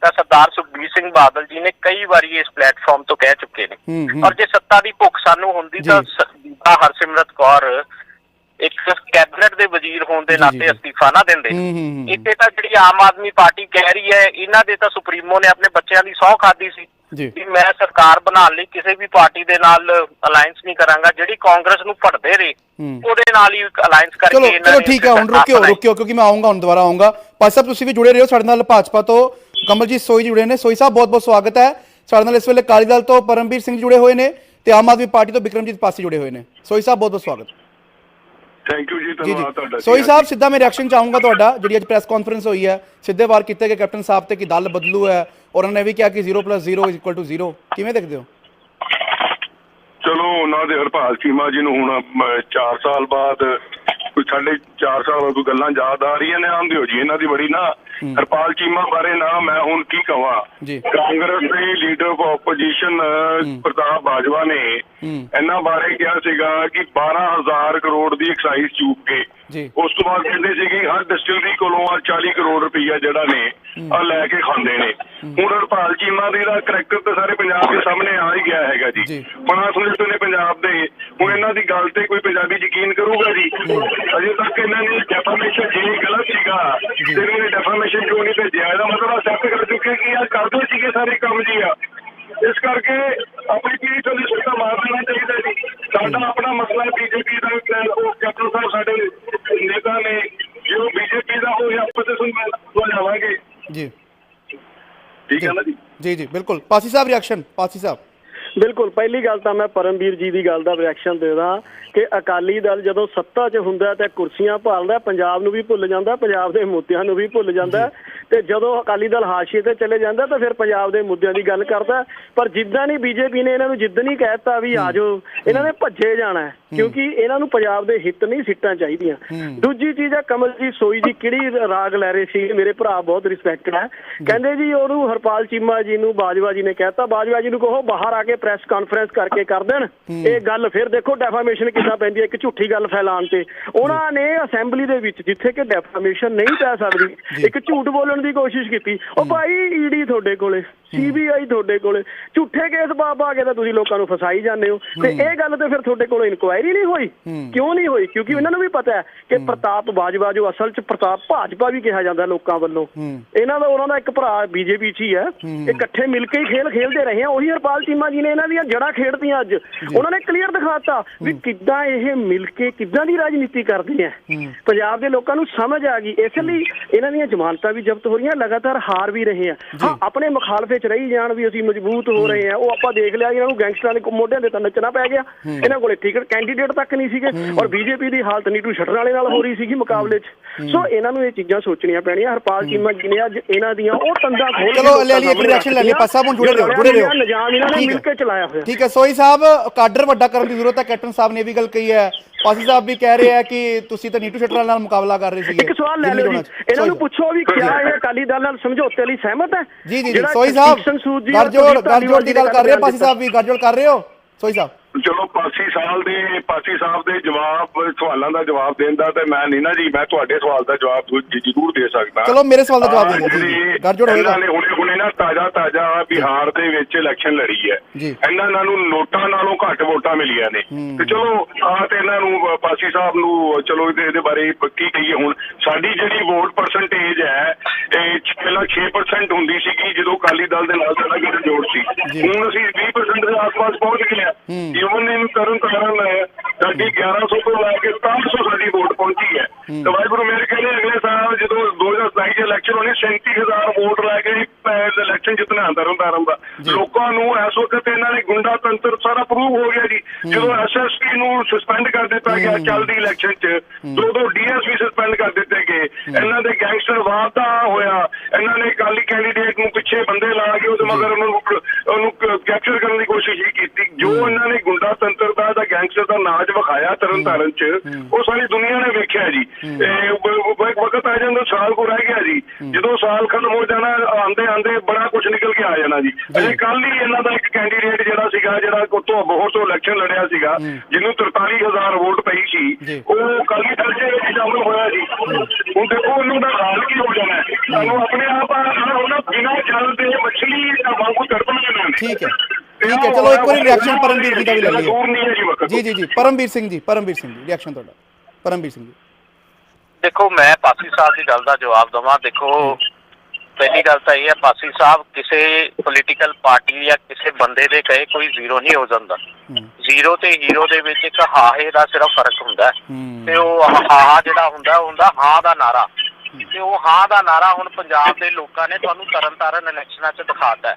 ਤਾਂ ਸਰਦਾਰ ਸੁਖਬੀਰ ਸਿੰਘ ਬਾਦਲ ਜੀ ਨੇ ਕਈ ਵਾਰੀ ਇਸ ਪਲੇਟਫਾਰਮ ਤੋਂ ਕਹਿ ਚੁੱਕੇ ਨੇ। ਔਰ ਜੇ ਸੱਤਾ ਦੀ ਭੁੱਖ ਸਾਨੂੰ ਹੁੰਦੀ। ਤਾਂ ਸ- ਬੀਬਾ ਹਰਸਿਮਰਤ ਕੌਰ ਇੱਕ ਕੈਬਨਿਟ ਦੇ ਵਜ਼ੀਰ ਹੋਣ ਦੇ ਨਾਤੇ। ਅਸਤੀਫਾ ਨਾ ਦਿੰਦੇ। ਇੱਥੇ ਤਾਂ ਜਿਹੜੀ ਆਮ ਆਦਮੀ ਪਾਰਟੀ ਕਹਿ ਰਹੀ ਹੈ ਇਹਨਾਂ ਦੇ ਤਾਂ ਸੁਪਰੀਮੋ ਨੇ ਆਪਣੇ ਬੱਚਿਆਂ ਦੀ ਸਹੁੰ ਖਾਦੀ ਸੀ। ਵੀ ਮੈਂ ਸਰਕਾਰ ਬਣਾਉਣ ਲਈ ਕਿਸੇ ਵੀ ਪਾਰਟੀ ਦੇ ਨਾਲ ਅਲਾਈਅੰਸ ਨਹੀਂ ਕਰਾਂਗਾ ਜਿਹੜੀ ਕਾਂਗਰਸ ਨੂੰ ਫੜਦੇ ਰਹੇ। ਉਹਦੇ ਨਾਲ ਹੀ ਅਲਾਈਅੰਸ ਕਰਕੇ ਚਲੋ ਚਲੋ ਠੀਕ ਹੈ ਹੁਣ ਰੁਕਿਓ। ਰੁਕਿਓ ਕਿਉਂਕਿ ਮੈਂ ਆਉਂਗਾ ਹੁਣ ਦੁਬਾਰਾ ਆਉਂਗਾ ਭਾਈ ਸਾਹਿਬ ਤੁਸੀਂ ਵੀ ਜੁੜੇ ਰਹੋ ਸਾਡੇ ਨਾਲ ਭਾਜਪਾ ਤੋਂ। ਕਮਲਜੀਤ ਸੋਈ ਜੁੜੇ ਨੇ। ਸੋਈ ਸਾਹਿਬ ਬਹੁਤ ਬਹੁਤ ਸਵਾਗਤ ਹੈ। ਸਾਡੇ ਨਾਲ ਇਸ ਵੇਲੇ ਕਾਲੀ ਦਲ ਤੋਂ ਪਰਮਵੀਰ ਸਿੰਘ ਜੁੜੇ ਹੋਏ ਨੇ ਤੇ ਆਮ ਆਦਮੀ ਪਾਰਟੀ ਤੋਂ ਵਿਕਰਮਜੀਤ ਪਾਸੀ ਜੁੜੇ ਹੋਏ ਨੇ। ਸੋਈ ਸਾਹਿਬ ਬਹੁਤ ਬਹੁਤ ਸਵਾਗਤ। ਥੈਂਕ ਯੂ ਜੀ ਜੀ ਧੰਨਵਾਦ ਤੁਹਾਡਾ ਜੀ। ਸੋਈ ਸਾਹਿਬ ਸਿੱਧਾ ਮੈਂ ਰਿਐਕਸ਼ਨ ਚਾਹੂੰਗਾ ਤੁਹਾਡਾ ਜਿਹੜੀ ਅੱਜ ਪ੍ਰੈਸ ਕਾਨਫਰੰਸ ਹੋਈ ਹੈ। ਸਿੱਧੇ ਵਾਰ ਕੀਤੇ ਗਏ ਕੈਪਟਨ ਸਾਹਿਬ ਤੇ ਕਿ ਦਲ ਬਦਲੂ ਹੈ ਔਰ ਉਹਨਾਂ ਨੇ ਵੀ ਕਿਹਾ ਕਿ 0 0 ਕਿਵੇਂ ਦੇਖਦੇ ਹੋ? ਚਲੋ ਉਹਨਾਂ ਦੇ ਹਰਪਾਲ ਚੀਮਾ ਜੀ ਨੂੰ ਹੁਣ 4 ਸਾਲ ਬਾਅਦ ਕੋਈ ਸਾਡੇ 4 ਸਾਲ ਬਾਅਦ ਕੋਈ ਗੱਲਾਂ ਯਾਦ ਆ ਰਹੀਆਂ ਨੇ ਆਂਦੇ ਹੋ ਜੀ। ਇਹਨਾਂ ਦੀ ਬੜੀ ਨਾ ਹਰਪਾਲ ਚੀਮਾ ਬਾਰੇ ਨਾ ਮੈਂ ਹੁਣ ਕੀ ਕਹਾਂ। ਕਾਂਗਰਸ ਦੇ leader of opposition Pratap Bajwa ਨੇ। ਇਹਨਾਂ ਬਾਰੇ ਕਿਹਾ ਸੀਗਾ ਕਿ 12000 ਕਰੋੜ ਦੀ ਐਕਸਾਈਜ਼ ਚੂਕ ਕੇ। ਉਸ ਤੋਂ ਬਾਅਦ ਕਹਿੰਦੇ ਸੀ ਕਿ ਹਰ ਡਿਸਟਿਲਰੀ ਕੋਲੋਂ ਆ 40 ਕਰੋੜ ਰੁਪਈਆ ਜਿਹੜਾ ਨੇ ਆ ਲੈ ਕੇ ਖਾਂਦੇ ਨੇ। ਹੁਣ ਹਰਪਾਲ ਚੀਮਾ ਦੀ ਦਾ ਕਰੈਕਟਰ ਤੇ ਸਾਰੇ ਪੰਜਾਬ ਦੇ ਸਾਹਮਣੇ ਆ ਹੀ ਗਿਆ ਹੈਗਾ ਜੀ। ਜੀ। ਬਣਾ ਸੁਣਦੇ ਨੇ ਪੰਜਾਬ ਦੇ ਹੁਣ ਇਹਨਾਂ ਦੀ ਗੱਲ ਤੇ ਕੋਈ ਪੰਜਾਬੀ ਯਕੀਨ ਕਰੂਗਾ ਜੀ? ਅਜੇ ਤੱਕ ਇਹਨਾਂ ਨੇ ਡੈਫਾਮੇਸ਼ਨ ਜੇ ਗਲਤ ਸੀਗਾ। ਤੇ ਇਹਨਾਂ ਨੇ ਡੈਫਾਮੇਸ਼ਨ ਕਿਉਂ ਨਹੀਂ ਭੇਜਿਆ? ਇਹਦਾ ਮਤਲਬ ਅਸੈਪਟ ਕਰ ਚੁੱਕੇ ਕਿ ਯਾਰ ਕਰਦੇ ਸੀਗੇ ਸਾਰੇ ਕੰਮ ਜੀ ਆ। ਇਸ ਕਰਕੇ ਆਪਣੀ ਪੀੜੀ ਤੋਂ ਲਿਸਟਾ ਮਾਰ ਦੇਣਾ ਚਾਹੀਦਾ ਜੀ। ਸਾਡਾ ਆਪਣਾ ਮਸਲਾ ਬੀਜੇਪੀ ਦਾ ਕੈਪਟਨ ਸਾਹਿਬ ਸਾਡੇ ਨੇਤਾ ਨੇ ਜੋ ਬੀਜੇਪੀ ਦਾ ਉਹ ਆਪਸ ਜੀ। ਠੀਕ ਹੈ ਨਾ ਜੀ। ਜੀ? ਜੀ ਬਿਲਕੁਲ। ਪਾਸੀ ਸਾਹਿਬ ਰਿਐਕਸ਼ਨ ਪਾਸੀ ਸਾਹਿਬ। ਬਿਲਕੁਲ, ਪਹਿਲੀ ਗੱਲ ਤਾਂ ਮੈਂ ਪਰਮਵੀਰ ਜੀ ਦੀ ਗੱਲ ਦਾ ਰਿਐਕਸ਼ਨ ਦੇਦਾ ਕਿ ਅਕਾਲੀ ਦਲ ਜਦੋਂ ਸੱਤਾ 'ਚ ਹੁੰਦਾ ਤੇ ਕੁਰਸੀਆਂ ਭਾਲਦਾ ਪੰਜਾਬ ਨੂੰ ਵੀ ਭੁੱਲ ਜਾਂਦਾ, ਪੰਜਾਬ ਦੇ ਮੁੱਦਿਆਂ ਨੂੰ ਵੀ ਭੁੱਲ ਜਾਂਦਾ ਤੇ ਜਦੋਂ ਅਕਾਲੀ ਦਲ ਹਾਸ਼ੀਏ ਤੇ ਚਲੇ ਜਾਂਦਾ ਤਾਂ ਫਿਰ ਪੰਜਾਬ ਦੇ ਮੁੱਦਿਆਂ ਦੀ ਗੱਲ ਕਰਦਾ। ਪਰ ਜਿੱਦਾਂ ਨਹੀਂ ਬੀਜੇਪੀ ਨੇ ਇਹਨਾਂ ਨੂੰ ਜਿੱਦਣ ਹੀ ਕਹਿਤਾ ਵੀ ਆ ਜਾਓ ਇਹਨਾਂ ਨੇ ਭੱਜੇ ਜਾਣਾ ਕਿਉਂਕਿ ਇਹਨਾਂ ਨੂੰ ਪੰਜਾਬ ਦੇ ਹਿੱਤ ਨਹੀਂ ਸਿੱਟਾਂ ਚਾਹੀਦੀਆਂ। ਦੂਜੀ ਚੀਜ਼ ਹੈ ਕਮਲਜੀਤ ਸੋਈ ਜੀ ਕਿਹੜੀ ਰਾਗ ਲੈ ਰਹੇ ਸੀ? ਮੇਰੇ ਭਰਾ ਬਹੁਤ ਰਿਸਪੈਕਟ ਹੈ ਕਹਿੰਦੇ ਜੀ ਉਹਨੂੰ ਹਰਪਾਲ ਚੀਮਾ ਜੀ ਨੂੰ ਬਾਜਵਾ ਜੀ ਨੇ ਕਹਿਤਾ। ਬਾਜਵਾ ਜੀ ਨੂੰ ਕਹੋ ਬਾਹਰ ਆ ਕੇ ਪ੍ਰੈਸ ਕਾਨਫਰੰਸ ਕਰਕੇ ਕਰ ਦੇਣ। ਇਹ ਗੱਲ ਫਿਰ ਦੇਖੋ ਡੈਫਾਮੇਸ਼ਨ ਕਿੱਦਾਂ ਪੈਂਦੀ ਹੈ। ਇੱਕ ਝੂਠੀ ਗੱਲ ਫੈਲਾਉਣ ਤੇ। ਉਹਨਾਂ ਨੇ ਅਸੈਂਬਲੀ ਦੇ ਵਿੱਚ ਜਿੱਥੇ ਕਿ ਡੈਫਾਮੇਸ਼ਨ ਨਹੀਂ ਪੈ ਸਕਦੀ ਇੱਕ ਝੂਠ ਬੋਲਣ ਦੀ ਕੋਸ਼ਿਸ਼ ਕੀਤੀ। ਉਹ ਭਾਈ ਈਡੀ ਤੁਹਾਡੇ ਕੋਲੇ। ਸੀਬੀਆਈ ਤੁਹਾਡੇ ਕੋਲੇ? ਝੂਠੇ ਕੇਸ ਪਾ ਕੇ ਤਾਂ ਤੁਸੀਂ ਲੋਕਾਂ ਨੂੰ ਫਸਾਈ ਜਾਂਦੇ ਹੋ। ਤੇ ਇਹ ਗੱਲ ਤੇ ਫਿਰ ਤੁਹਾਡੇ ਕੋਲੋਂ ਇਨਕੁਆਇਰੀ ਨਹੀਂ ਹੋਈ? ਕਿਉਂ ਨਹੀਂ ਹੋਈ? ਕਿਉਂਕਿ ਇਹਨਾਂ ਨੂੰ ਵੀ ਪਤਾ ਹੈ ਕਿ ਪ੍ਰਤਾਪ ਬਾਜਵਾ ਜੋ ਅਸਲ 'ਚ ਪ੍ਰਤਾਪ ਭਾਜਪਾ ਵੀ ਕਿਹਾ ਜਾਂਦਾ ਲੋਕਾਂ ਵੱਲੋਂ ਇਹਨਾਂ ਦਾ ਉਹਨਾਂ ਦਾ ਇੱਕ ਭਰਾ ਬੀਜੇਪੀ 'ਚ ਹੀ ਹੈ। ਇਹ ਇਕੱਠੇ ਮਿਲ ਕੇ ਹੀ ਖੇਲ ਖੇਲਦੇ ਰਹੇ ਆ। ਉਹੀ ਹਰਪਾਲ ਚੀਮਾ ਜੀ ਨੇ ਇਹਨਾਂ ਦੀਆਂ ਜੜ੍ਹਾਂ ਖੇਡਤੀਆਂ ਅੱਜ। ਉਹਨਾਂ ਨੇ ਕਲੀਅਰ ਦਿਖਾਤਾ ਵੀ ਕਿੱਦਾਂ ਇਹ ਮਿਲ ਕੇ ਕਿੱਦਾਂ ਦੀ ਰਾਜਨੀਤੀ ਕਰਦੇ ਆ। ਪੰਜਾਬ ਦੇ ਲੋਕਾਂ ਨੂੰ ਸਮਝ ਆ ਗਈ। ਇਸ ਲਈ ਇਹਨਾਂ ਦੀਆਂ ਜ਼ਮਾਨਤਾਂ ਵੀ ਜ਼ਬਤ ਹੋ ਰਹੀਆਂ ਲਗਾਤਾਰ ਹਾਰ ਵੀ ਰਹੇ ਆ। ਹਾਂ ਆਪਣੇ ਮੁਖਾਲਫੇ 'ਚ ਰਹੀ ਜਾਣ ਵੀ ਅਸੀਂ ਮਜ਼ਬੂਤ ਹੋ ਰਹੇ ਆ ਉਹ ਆਪਾਂ ਦੇਖ ਲਿਆ ਇਹਨਾਂ ਨੂੰ ਗੈਂਗਸਟਰਾਂ ਦੇ ਮੋਢਿਆਂ ਦੇ ਤਾਂ ਨੱਚਣਾ ਪੈ ਗਿਆ। ਇਹਨਾਂ ਕੋਲੇ ਟਿਕਟ ਕੈਂਡੀਡੇਟ ਤੱਕ ਨਹੀਂ ਸੀਗੇ। ਔਰ ਬੀਜੇਪੀ ਦੀ ਹਾਲਤ ਨੀਟੂ ਸ਼ਟਰ ਵਾਲੇ ਨਾਲ ਹੋ ਰਹੀ ਸੀਗੀ ਮੁਕਾਬਲੇ 'ਚ। ਸੋ ਇਹਨਾਂ ਨੂੰ ਇਹ ਚੀਜ਼ਾਂ ਸੋਚਣੀਆਂ ਪੈਣੀਆਂ। ਹਰਪਾਲ ਚੀਮਾ ਜੀ ਨੇ ਅੱਜ ਇਹਨਾਂ ਦੀਆਂ ਉਹ ਤੰਦਾਂ ਖੋਲ ਕੇ ਚਲੋ, ਲੋਕਾਂ ਲੈ ਲਈਏ, ਇੱਕ reaction ਲੈ ਰੱਖੀਆਂ। ਪਾਸਾ ਹੁਣ ਜੁੜੇ ਰਹੋ, ਜੁੜੇ ਰਹੋ। ਨਿਜ਼ਾਮ ਇਹਨਾਂ ਨੇ ਮਿਲ। ਕੇ ਚਲਾਇਆ ਹੋਇਆ। ਠੀਕ ਹੈ ਸੋਈ ਸਾਹਿਬ ਕਾਡਰ ਵੱਡਾ ਕਰਨ ਦੀ ਜ਼ਰੂਰਤ ਹੈ ਕੈਪਟਨ ਸਾਹਿਬ ਨੇ ਇਹ ਵੀ ਗੱਲ ਕਹੀ ਹੈ। ਪਾਸੀ ਸਾਹਿਬ ਵੀ ਕਹਿ ਰਹੇ ਆ ਕਿ ਤੁਸੀਂ ਤਾਂ ਨੀਟੂ ਸ਼ਟਰ ਨਾਲ ਮੁਕਾਬਲਾ ਕਰ ਰਹੇ ਸੀਗੇ। ਇੱਕ ਸਵਾਲ ਲੈ ਲਓ ਜੀ। ਇਹਨਾਂ ਨੂੰ ਪੁੱਛੋ ਵੀ ਕਿਆ ਇਹ ਅਕਾਲੀ ਦਲ ਨਾਲ ਸਮਝੌਤੇ ਲਈ ਸਹਿਮਤ ਹੈ? ਜੀ ਜੀ ਸੋਈ ਸਾਹਿਬ ਗਰਜੋੜ ਗਰਜੋੜ ਦੀ ਗੱਲ ਕਰ ਰਹੇ ਹੋ ਪਾਸੀ। ਸਾਹਿਬ ਵੀ ਗਰਜੋੜ ਕਰ ਰਹੇ ਹੋ ਸੋਈ ਸਾਹਿਬ ਚਲੋ ਪਾਸੀ ਸਾਲ ਦੇ ਪਾਸੀ ਸਾਹਿਬ ਦੇ ਜਵਾਬ ਸਵਾਲਾਂ ਦਾ ਜਵਾਬ ਦੇਣ ਦਾ ਤੇ ਮੈਂ ਨਹੀਂ ਨਾ ਜੀ ਮੈਂ ਤੁਹਾਡੇ ਸਵਾਲ ਦਾ ਜਵਾਬ ਜ਼ਰੂਰ- ਦੇ ਸਕਦਾ। ਚਲੋ, ਮੇਰੇ ਸਵਾਲ ਦਾ ਜਵਾਬ ਦੇ ਦਿਓ, ਜੀ, ਗੜਜੜ ਹੋਏਗਾ। ਇਹਨਾਂ ਨੇ ਹੁਣੇ ਹੁਣੇ ਨਾ ਤਾਜ਼ਾ ਤਾਜ਼ਾ ਬਿਹਾਰ ਦੇ ਵਿੱਚ ਇਲੈਕਸ਼ਨ ਲੜੀ ਹੈ। ਇਹਨਾਂ ਨੂੰ ਨੋਟਾਂ ਨਾਲੋਂ ਘੱਟ ਵੋਟਾਂ ਮਿਲੀਆਂ ਨੇ। ਤੇ ਚਲੋ ਆ ਤੇ ਇਹਨਾਂ ਨੂੰ ਪਾਸੀ ਸਾਹਿਬ ਨੂੰ ਚਲੋ ਇਹਦੇ ਬਾਰੇ ਕੀ ਕਹੀਏ ਹੁਣ ਸਾਡੀ ਜਿਹੜੀ ਵੋਟ ਪਰਸੈਂਟੇਜ ਹੈ ਇਹ ਪਹਿਲਾਂ 6% ਹੁੰਦੀ ਸੀਗੀ ਜਦੋਂ ਅਕਾਲੀ ਦਲ ਦੇ ਨਾਲ ਸਾਡਾ ਗੱਠਜੋੜ ਸੀ। ਹੁਣ ਅਸੀਂ 20% ਦੇ ਆਸ-ਪਾਸ ਪਹੁੰਚ ਗਏ ਆ ਈਵਨ ਇਨ ਤਰਨ ਤਾਰਨ ਹੈ। ਸਾਡੀ 1100 ਤੋਂ ਲੈ ਕੇ 700 ਸਾਡੀ ਵੋਟ ਪਹੁੰਚੀ ਹੈ। ਤੇ ਵਾਹਿਗੁਰੂ ਮੇਰੇ ਕਹਿੰਦੇ ਅਗਲੇ ਸਾਲ ਜਦੋਂ 2027 ਚ ਇਲੈਕਸ਼ਨ ਹੋਣੀ 37000 ਵੋਟ ਲੈ ਕੇ ਇਲੈਕਸ਼ਨ ਜਿੱਤਣਾ ਤਰਨ ਤਾਰਨ ਦਾ। ਲੋਕਾਂ ਨੂੰ ਇਸ ਵਕਤ ਇਹਨਾਂ ਨੇ ਗੁੰਡਾ ਤੰਤਰ ਸਾਰਾ ਪ੍ਰੂਵ ਹੋ ਗਿਆ ਜੀ। ਜਦੋਂ ਐਸਐਸਪੀ ਨੂੰ ਸਸਪੈਂਡ ਕਰ ਦਿੱਤਾ ਗਿਆ ਚੱਲਦੀ ਇਲੈਕਸ਼ਨ ਚ ਦੋ ਦੋ ਡੀਐਸਪੀ ਸਸਪੈਂਡ ਕਰ ਦਿੱਤੇ ਗਏ। ਇਹਨਾਂ ਦੇ ਗੈਂਗਸਟਰ ਵਾਦਾ ਹੋਇਆ। ਇਹਨਾਂ ਨੇ ਕਾਲੀ ਕੈਂਡੀਡੇਟ ਨੂੰ ਪਿੱਛੇ ਬੰਦੇ ਲਾ ਕੇ ਉਹਦੇ ਮਗਰ ਉਹਨੂੰ ਉਹਨੂੰ ਕੈਪਚਰ ਕਰਨ ਦੀ ਕੋਸ਼ਿਸ਼ ਹੀ ਕੀਤੀ। ਜੋ ਇਹਨਾਂ ਨੇ ਗੁੰਡਾ ਤੰਤਰ ਦਾ ਦਾ ਗੈਂਗਸਟਰ ਦਾ ਨਾਚ ਵਿਖਾਇਆ ਤਰਨ ਤਾਰਨ ਚ ਉਹ ਸਾਰੀ ਦੁਨੀਆ ਨੇ ਵੇਖਿਆ ਜੀ। ਵ- ਵਕਤ ਆ ਜਾਂਦਾ ਸਾਲ ਕੋ ਰਹਿ ਗਿਆ ਜੀ। ਜਦੋਂ ਸਾਲ ਖਤਮ ਹੋ ਜਾਣਾ ਆਂਦੇ ਆਂਦੇ ਬੜਾ ਕੁਝ ਨਿਕਲ ਕੇ ਆ ਜਾਣਾ ਜੀ। ਅਜੇ ਕੱਲ ਹੀ ਇਹਨਾਂ ਦਾ ਇੱਕ ਕੈਂਡੀਡੇਟ ਜਿਹੜਾ ਸੀਗਾ ਜਿਹੜਾ ਤੋਂ ਬਹੁਤ ਤੋਂ ਇਲੈਕਸ਼ਨ ਲੜਿਆ ਸੀਗਾ ਜਿਹਨੂੰ 43000 ਵੋਟ ਪਈ ਜੀ। ਸੀ ਉਹ ਕਾਲੀ ਦਲ ਦੇ ਵਿੱਚ ਸ਼ਾਮਲ ਹੋਇਆ ਜੀ। ਹੁਣ ਦੇਖੋ ਉਹਨੂੰ ਦਾ ਹਾਲ ਕੀ ਹੋ ਜਾਣਾ ਹੈ। ਸਾਨੂੰ ਆਪਣੇ ਆਪ ਉਹਨਾਂ ਬਿਨਾਂ ਜਲ ਦੇ ਮੱਛਲੀ ਵਾਂਗੂ ਤੜਪਣਾ ਠੀਕ ਹੈ। ਠੀਕ ਹੈ ਚਲੋ ਇੱਕ ਵਾਰੀ ਰਿਐਕਸ਼ਨ ਪਰਮਵੀਰ ਜੀ ਦਾ ਵੀ ਲੈ ਲਈਏ। ਜੀ ਜੀ ਜੀ ਪਰਮਵੀਰ ਸਿੰਘ ਜੀ ਪਰਮਵੀਰ ਸਿੰਘ ਜੀ ਰਿਐਕਸ਼ਨ ਤੁਹਾਡਾ। ਪਰਮਵੀਰ ਸਿੰਘ ਜੀ। ਦੇਖੋ ਮੈਂ ਪਾਸੀ ਸਾਹਿਬ ਦੀ ਗੱਲ ਦਾ ਜਵਾਬ ਦਵਾਂ। ਦੇਖੋ ਪਹਿਲੀ ਗੱਲ ਤਾਂ ਇਹ ਹੈ ਪਾਸੀ ਸਾਹਿਬ ਕਿਸੇ ਪੋਲੀਟੀਕਲ ਪਾਰਟੀ ਜਾਂ ਕਿਸੇ ਬੰਦੇ ਦੇ ਕਹੇ ਕੋਈ ਜ਼ੀਰੋ ਨਹੀਂ ਹੋ ਜਾਂਦਾ। ਜ਼ੀਰੋ ਤੇ ਹੀਰੋ ਦੇ ਵਿੱਚ ਇੱਕ ਹਾਹੇ ਦਾ ਸਿਰਫ ਫ਼ਰਕ ਹੁੰਦਾ। ਤੇ ਉਹ ਹਾਹਾ ਜਿਹੜਾ ਹੁੰਦਾ ਉਹ ਹੁੰਦਾ ਹਾਂ ਦਾ ਨਾਰਾ। ਤੇ ਉਹ ਹਾਂ ਦਾ ਨਾਰਾ ਹੁਣ ਪੰਜਾਬ ਦੇ ਲੋਕਾਂ ਨੇ ਤੁਹਾਨੂੰ ਤਰਨਤਾਰਨ ਇਲੈਕਸ਼ਨਾਂ 'ਚ ਦਿਖਾਤਾ ਹੈ।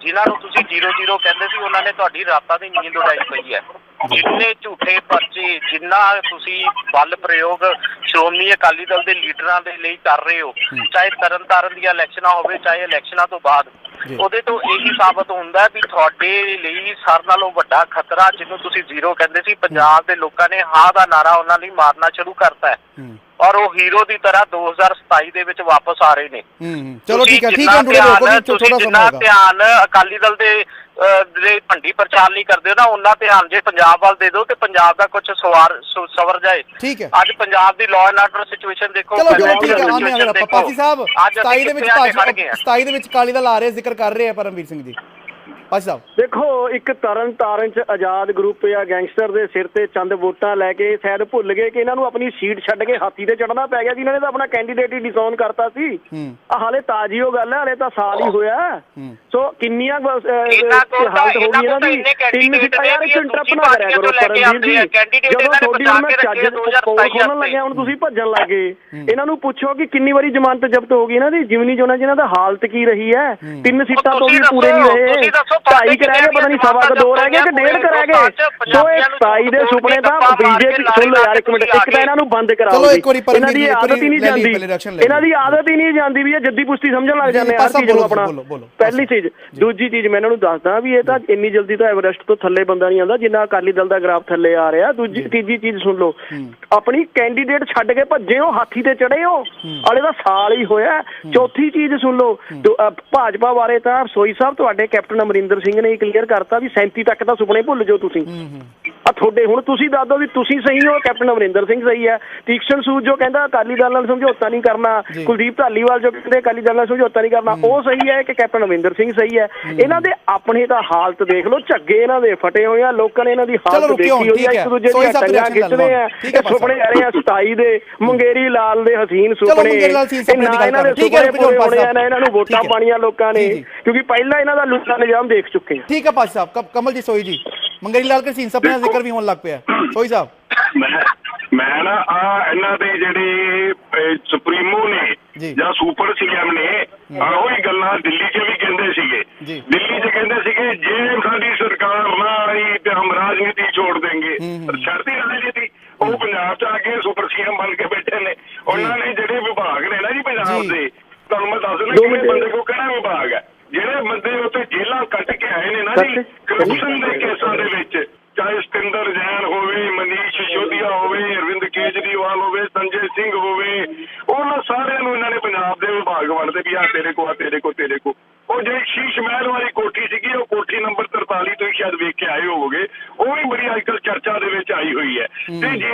ਜਿਨ੍ਹਾਂ ਨੂੰ ਤੁਸੀਂ 00 ਕਹਿੰਦੇ ਸੀ ਉਹਨਾਂ ਨੇ ਤੁਹਾਡੀ ਰਾਤਾਂ ਦੀ ਨੀਂਦ ਉਡਾਈ ਪਈ ਹੈ। ਜਿੰਨੇ ਝੂਠੇ ਪਰਚੇ ਜਿੰਨਾ ਤੁਸੀਂ ਬਲ ਪ੍ਰਯੋਗ ਸ਼੍ਰੋਮਣੀ ਅਕਾਲੀ ਦਲ ਦੇ ਲੀਡਰਾਂ ਦੇ ਲਈ ਕਰ ਰਹੇ ਹੋ ਚਾਹੇ ਤਰਨਤਾਰਨ ਦੀਆਂ ਇਲੈਕਸ਼ਨਾਂ ਹੋਵੇ ਚਾਹੇ ਇਲੈਕਸ਼ਨਾਂ ਤੋਂ ਬਾਅਦ। ਉਹਦੇ ਤੋਂ ਇਹੀ ਸਾਬਤ ਹੁੰਦਾ ਵੀ ਤੁਹਾਡੇ ਲਈ ਸਾਰ ਨਾਲੋਂ ਵੱਡਾ ਖਤਰਾ ਜਿਹਨੂੰ ਤੁਸੀਂ ਜ਼ੀਰੋ ਕਹਿੰਦੇ ਸੀ ਪੰਜਾਬ ਦੇ ਲੋਕਾਂ ਨੇ ਹਾਂ ਦਾ ਨਾਰਾ ਉਹਨਾਂ ਲਈ ਮਾਰਨਾ ਸ਼ੁਰੂ ਕਰਤਾ ਹੂੰ। ਔਰ ਉਹ ਹੀਰੋ ਦੀ ਤਰ੍ਹਾਂ 2027 ਦੇ ਵਿੱਚ ਵਾਪਸ ਆ ਰਹੇ ਨੇ ਹੂੰ। ਚਲੋ ਠੀਕ ਹੈ ਠੀਕ ਹੈ ਥੋੜਾ ਜਿੰਨਾ ਧਿਆਨ ਅਕਾਲੀ ਦਲ ਦੇ ਦੇ ਭੰਡੀ ਪ੍ਰਚਾਰ ਨਹੀਂ ਕਰਦੇ ਹੋ ਨਾ ਉਹਨਾਂ ਧਿਆਨ ਜੇ ਪੰਜਾਬ ਵੱਲ ਦੇ ਦਿਓ ਤੇ ਪੰਜਾਬ ਦਾ ਕੁਝ ਸਵਾਰ ਸਵਰ ਜਾਏ ਠੀਕ ਹੈ ਅੱਜ ਪੰਜਾਬ ਦੀ ਲਾਅ ਐਂਡ ਆਰਡਰ ਸਿਚੁਏਸ਼ਨ ਦੇਖੋ ਚਲੋ ਠੀਕ ਹੈ ਆਨੇ ਅਗਰ ਦੇਖੋ। ਪਾਸੀ ਸਾਹਿਬ ਅੱਜ ਅਸੀਂ 27 ਦੇ ਵਿੱਚ ਕਿੱਥੇ ਆ ਕੇ ਖੜ ਭਾਜਪਾ ਗਏ ਹਾਂ। 27 ਦੇ ਵਿੱਚ ਕਾਲੀ ਦਲ ਆ ਰਹੇ ਜ਼ਿਕਰ ਕਰ ਰਹੇ ਆ ਪਰਮਵੀਰ ਸਿੰਘ ਜੀ ਪਾਸੀ ਸਾਹਿਬ। ਦੇਖੋ ਇੱਕ ਤਰਨ ਤਾਰਨ ਚ ਆਜ਼ਾਦ ਗਰੁੱਪ ਜਾਂ ਗੈਂਗਸਟਰ ਦੇ ਸਿਰ ਤੇ ਚੰਦ ਵੋਟਾਂ ਲੈ ਕੇ ਸ਼ਾਇਦ ਭੁੱਲ ਗਏ ਕਿ ਇਹਨਾਂ ਨੂੰ ਆਪਣੀ ਸੀਟ ਛੱਡ ਕੇ ਹਾਥੀ ਤੇ ਚੜਨਾ ਪੈ ਗਿਆ ਜਿਨ੍ਹਾਂ ਨੇ ਤਾਂ ਆਪਣਾ ਕੈਂਡੀਡੇਟ ਹੀ ਡਿਸੋਨ ਕਰਤਾ ਸੀ। ਹੂੰ। ਆ ਹਾਲੇ ਤਾਜੀ ਉਹ ਗੱਲ ਹੈ ਹਾਲੇ ਤਾਂ ਸਾਲ ਹੀ ਹੋਇਆ। ਸੋ ਕਿੰਨੀਆਂ ਇਹਨਾਂ ਕੋਲ ਹਾਲਤ ਹੋ ਗਈ ਇਹਨਾਂ ਇਹਨਾਂ ਦੀ? ਕੋਲ ਤਿੰਨ ਸੀਟਾਂ ਯਾਰ ਇੱਕ candidate ਇੰਟਰਪ ਨੇ, ਕਰਿਆ ਕਰੋ ਪਰਮਜੀਤ ਜੀ। ਜਦੋਂ ਇਹਨਾਂ ਨੇ ਤੁਹਾਡੀ ਕੇ ਚੱਜ ਪੋਲ ਖੋਲਣ ਲੱਗਿਆ ਹੁਣ ਤੁਸੀਂ ਭੱਜਣ ਲੱਗੇ ਇਹਨਾਂ ਨੂੰ ਪੁੱਛੋ ਕਿ ਕਿੰਨੀ ਵਾਰੀ ਜ਼ਮਾਨਤ ਜ਼ਬਤ ਹੋ ਗਈ ਇਹਨਾਂ ਦੀ? ਜਿਮਨੀ ਜੋਨਾਂ ਜਿਹਨਾਂ ਦਾ ਹਾਲਤ ਕੀ ਰਹੀ ਹੈ ਤਿੰਨ ਸੀਟਾਂ ਤੋਂ ਵੀ ਪੂਰੇ ਨਹੀਂ ਰਹੇ। ਤੁਸੀਂ ਦੱਸੋ, ਢਾਈ ਕਰ ਰਹਿ ਗਏ ਪਤਾ ਨਹੀਂ ਸਵਾ ਕੁ ਦੋ ਰਹਿ ਗਏ ਕਿ ਡੇਢ ਕਰ ਰਹਿ ਗਏ। ਸੋ ਇਹ ਸਤਾਈ ਦੇ ਸੁਪਨੇ ਤਾਂ ਬੀਜੇਪੀ ਸੁਣ ਲਓ ਯਾਰ ਇੱਕ ਮਿੰਟ ਇੱਕ ਤਾਂ ਇਹਨਾਂ ਨੂੰ ਬੰਦ ਕਰਾਓ ਇਹਨਾਂ ਦੀ ਆਦਤ ਹੀ ਨਹੀਂ ਜਾਂਦੀ। ਇਹਨਾਂ ਦੀ ਆਦਤ ਹੀ ਨਹੀਂ ਜਾਂਦੀ ਵੀ ਇਹ ਜੱਦੀ ਪੁਸ਼ਤੀ ਸਮਝਣ ਲੱਗ ਜਾਂਦੇ ਆ ਚੀਜ਼ ਨੂੰ ਆਪਣਾ ਪਹਿਲੀ ਚੀਜ਼ ਦੂਜੀ ਚੀਜ਼ ਮੈਂ ਇਹਨਾਂ ਨੂੰ ਦੱਸਦਾ ਵੀ ਇਹ ਤਾਂ ਇੰਨੀ ਜਲਦੀ ਤਾਂ ਐਵਰੈਸਟ ਤੋਂ ਥੱਲੇ ਬੰਦਾ ਨਹੀਂ ਆਉਂਦਾ ਜਿੰਨਾ ਅਕਾਲੀ ਦਲ ਦਾ ਗ੍ਰਾਫ ਥੱਲੇ ਆ ਰਿਹਾ। ਦੂਜੀ ਤੀਜੀ ਚੀਜ਼ ਸੁਣ ਲਓ ਆਪਣੀ ਕੈਂਡੀਡੇਟ ਛੱਡ ਕੇ ਭੱਜੇ ਹੋ ਹਾਥੀ ਤੇ ਚੜੇ ਹੋ ਹਲੇ ਤਾਂ ਸਾਲ ਹੀ ਹੋਇਆ। ਚੌਥੀ ਚੀਜ਼ ਸੁਣ ਲਓ ਦੋ- ਭਾਜਪਾ ਬਾਰੇ ਤਾਂ ਸੋਈ ਸਾਹਿਬ ਤੁਹਾਡੇ ਕੈਪਟਨ ਅਮਰਿੰਦਰ ਸਿੰਘ ਨੇ ਕਲੀਅਰ ਕਰਤਾ ਵੀ 37 ਤੱਕ ਦਾ ਸੁਪਨੇ ਭੁੱਲ ਜਾਓ ਤੁਸੀਂ। ਆ ਤੁਹਾਡੇ ਹੁਣ ਤੁਸੀਂ ਦੱਸ ਦਿਓ ਵੀ ਤੁਸੀਂ ਸਹੀ ਹੋ ਕੈਪਟਨ ਅਮਰਿੰਦਰ ਸਿੰਘ ਸਹੀ ਹੈ। ਤੀਕਸ਼ਣ ਸੂਦ ਜੋ ਕਹਿੰਦਾ ਅਕਾਲੀ ਦਲ ਨਾਲ ਸਮਝੌਤਾ ਨਹੀਂ ਕਰਨਾ। ਕੁਲਦੀਪ ਧਾਲੀਵਾਲ ਜੋ ਕਹਿੰਦੇ ਅਕਾਲੀ ਦਲ ਨਾਲ ਸਮਝੌਤਾ ਨਹੀਂ ਕਰਨਾ। ਉਹ ਸਹੀ ਹੈ ਕਿ ਕੈਪਟਨ ਅਮਰਿੰਦਰ ਸਿੰਘ ਸਹੀ ਹੈ? ਇਹਨਾਂ ਦੇ ਆਪਣੇ ਤਾਂ ਹਾਲਤ ਦੇਖ ਲਓ ਝੱਗੇ ਇਹਨਾਂ ਦੇ ਫਟੇ ਹੋਏ ਆ। ਲੋਕਾਂ ਨੇ ਇਹਨਾਂ ਦੀ ਹਾਲਤ ਦੇਖੀ ਹੋਈ ਆ ਇੱਕ। ਦੂਜੇ ਦੀਆਂ ਟੰਗਾਂ ਖਿੱਚਦੇ। ਆ ਸੁਪਨੇ ਆ ਰਹੇ ਆ 27 ਦੇ ਮੰਗੇਰੀ ਲਾਲ ਦੇ ਹਸੀਨ ਸੁਪਨੇ। ਇਹਨਾਂ ਦੇ ਸੁਪਨੇ ਪੂਰੇ ਹੋਣੇ ਆ ਇਹਨਾਂ ਨੂੰ ਵੋਟਾਂ। ਪਾਣੀਆਂ ਲੋਕਾਂ ਨੇ। ਕਿਉਂਕਿ ਪਹਿਲਾਂ ਇਹਨਾਂ ਦਾ ਲੁੱਟਾ ਨਿਜ਼ਾਮ ਦੇਖ ਚੁੱਕੇ ਆ ਠੀਕ ਹੈ ਪਾਸੀ ਸਾਹਿਬ ਕਮ- ਕਮਲ ਜੀ ਸੋਈ ਜੀ। ਮੰਗਰੀ ਲਾਲ ਕੇ ਸੀਨ ਸਪਨੇ ਦਾ ਜ਼ਿਕਰ ਵੀ ਹੋਣ ਲੱਗ ਪਿਆ। ਸੋਈ ਸਾਹਿਬ। ਮੈਂ ਮੈਂ ਨਾ ਆ ਇਹਨਾਂ ਦੇ ਜਿਹੜੇ ਅਹ, ਸੁਪਰੀਮੋ ਜੀ। ਨੇ ਜਾਂ। ਸੁਪਰ ਸੀਐਮ ਨੇ ਆਹੋ ਹੀ ਗੱਲਾਂ ਦਿੱਲੀ 'ਚ ਵੀ ਕਹਿੰਦੇ ਸੀਗੇ। ਜੀ। ਦਿੱਲੀ 'ਚ ਕਹਿੰਦੇ ਸੀਗੇ ਜੇ ਸਾਡੀ ਸਰਕਾਰ ਨਾ ਆਈ ਤੇ ਹਮ ਰਾਜਨੀਤੀ ਛੋੜ ਦੇਂਗੇ ਪਰ ਛੱਡਦੀ ਰਾਜਨੀਤੀ। ਉਹ ਪੰਜਾਬ 'ਚ ਆ ਕੇ ਸੁਪਰ ਸੀਐਮ ਬਣ ਕੇ ਬੈਠੇ ਨੇ। ਉਹਨਾਂ ਨੇ ਜਿਹੜੇ ਵਿਭਾਗ ਨੇ ਨਾ ਜੀ ਪੰਜਾਬ ਜੀ। ਦੇ ਤੁਹਾਨੂੰ ਮੈਂ ਦੱਸ ਦਿੰਦਾ ਦੋ ਕਿਹੜੇ ਮਿੰਟ। ਬੰਦੇ ਕੋ ਕਿਹੜਾ ਵਿਭਾਗ ਹੈ? ਜਿਹੜੇ ਬੰਦੇ ਉੱਥੇ ਜੇਲ੍ਹਾਂ ਕੱਟ ਕੇ ਆਏ ਨੇ ਨਾ ਜੀ ਕਰਪਸ਼ਨ ਦੇ ਕੇਸਾਂ ਦੇ ਵਿੱਚ ਚਾਹੇ ਸਤਿੰਦਰ ਜੈਨ ਹੋਵੇ ਮਨੀਸ਼ ਸਿਸੋਦੀਆ ਹੋਵੇ ਅਰਵਿੰਦ ਕੇਜਰੀਵਾਲ ਹੋਵੇ ਸੰਜੇ ਸਿੰਘ ਹੋਵੇ ਉਹਨਾਂ ਸਾਰਿਆਂ ਨੂੰ ਇਹਨਾਂ ਨੇ ਪੰਜਾਬ ਦੇ ਵਿਭਾਗ ਵੰਡਦੇ ਵੀ ਆ ਤੇਰੇ ਕੋ ਆ ਤੇਰੇ ਕੋ ਤੇਰੇ ਕੋ ਉਹ ਜਿਹੜੀ ਸ਼ੀਸ਼ ਮਹਿਲ ਵਾਲੀ ਕੋਠੀ ਸੀਗੀ ਉਹ ਕੋਠੀ ਨੰਬਰ 43 ਤੋਂ ਹੀ ਸ਼ਾਇਦ ਵੇਖ ਕੇ ਆਏ ਹੋਵੋਗੇ ਉਹ ਵੀ ਬੜੀ ਅੱਜਕੱਲ ਚਰਚਾ ਦੇ ਵਿੱਚ ਆਈ ਹੋਈ ਹੈ। ਤੇ ਜੇ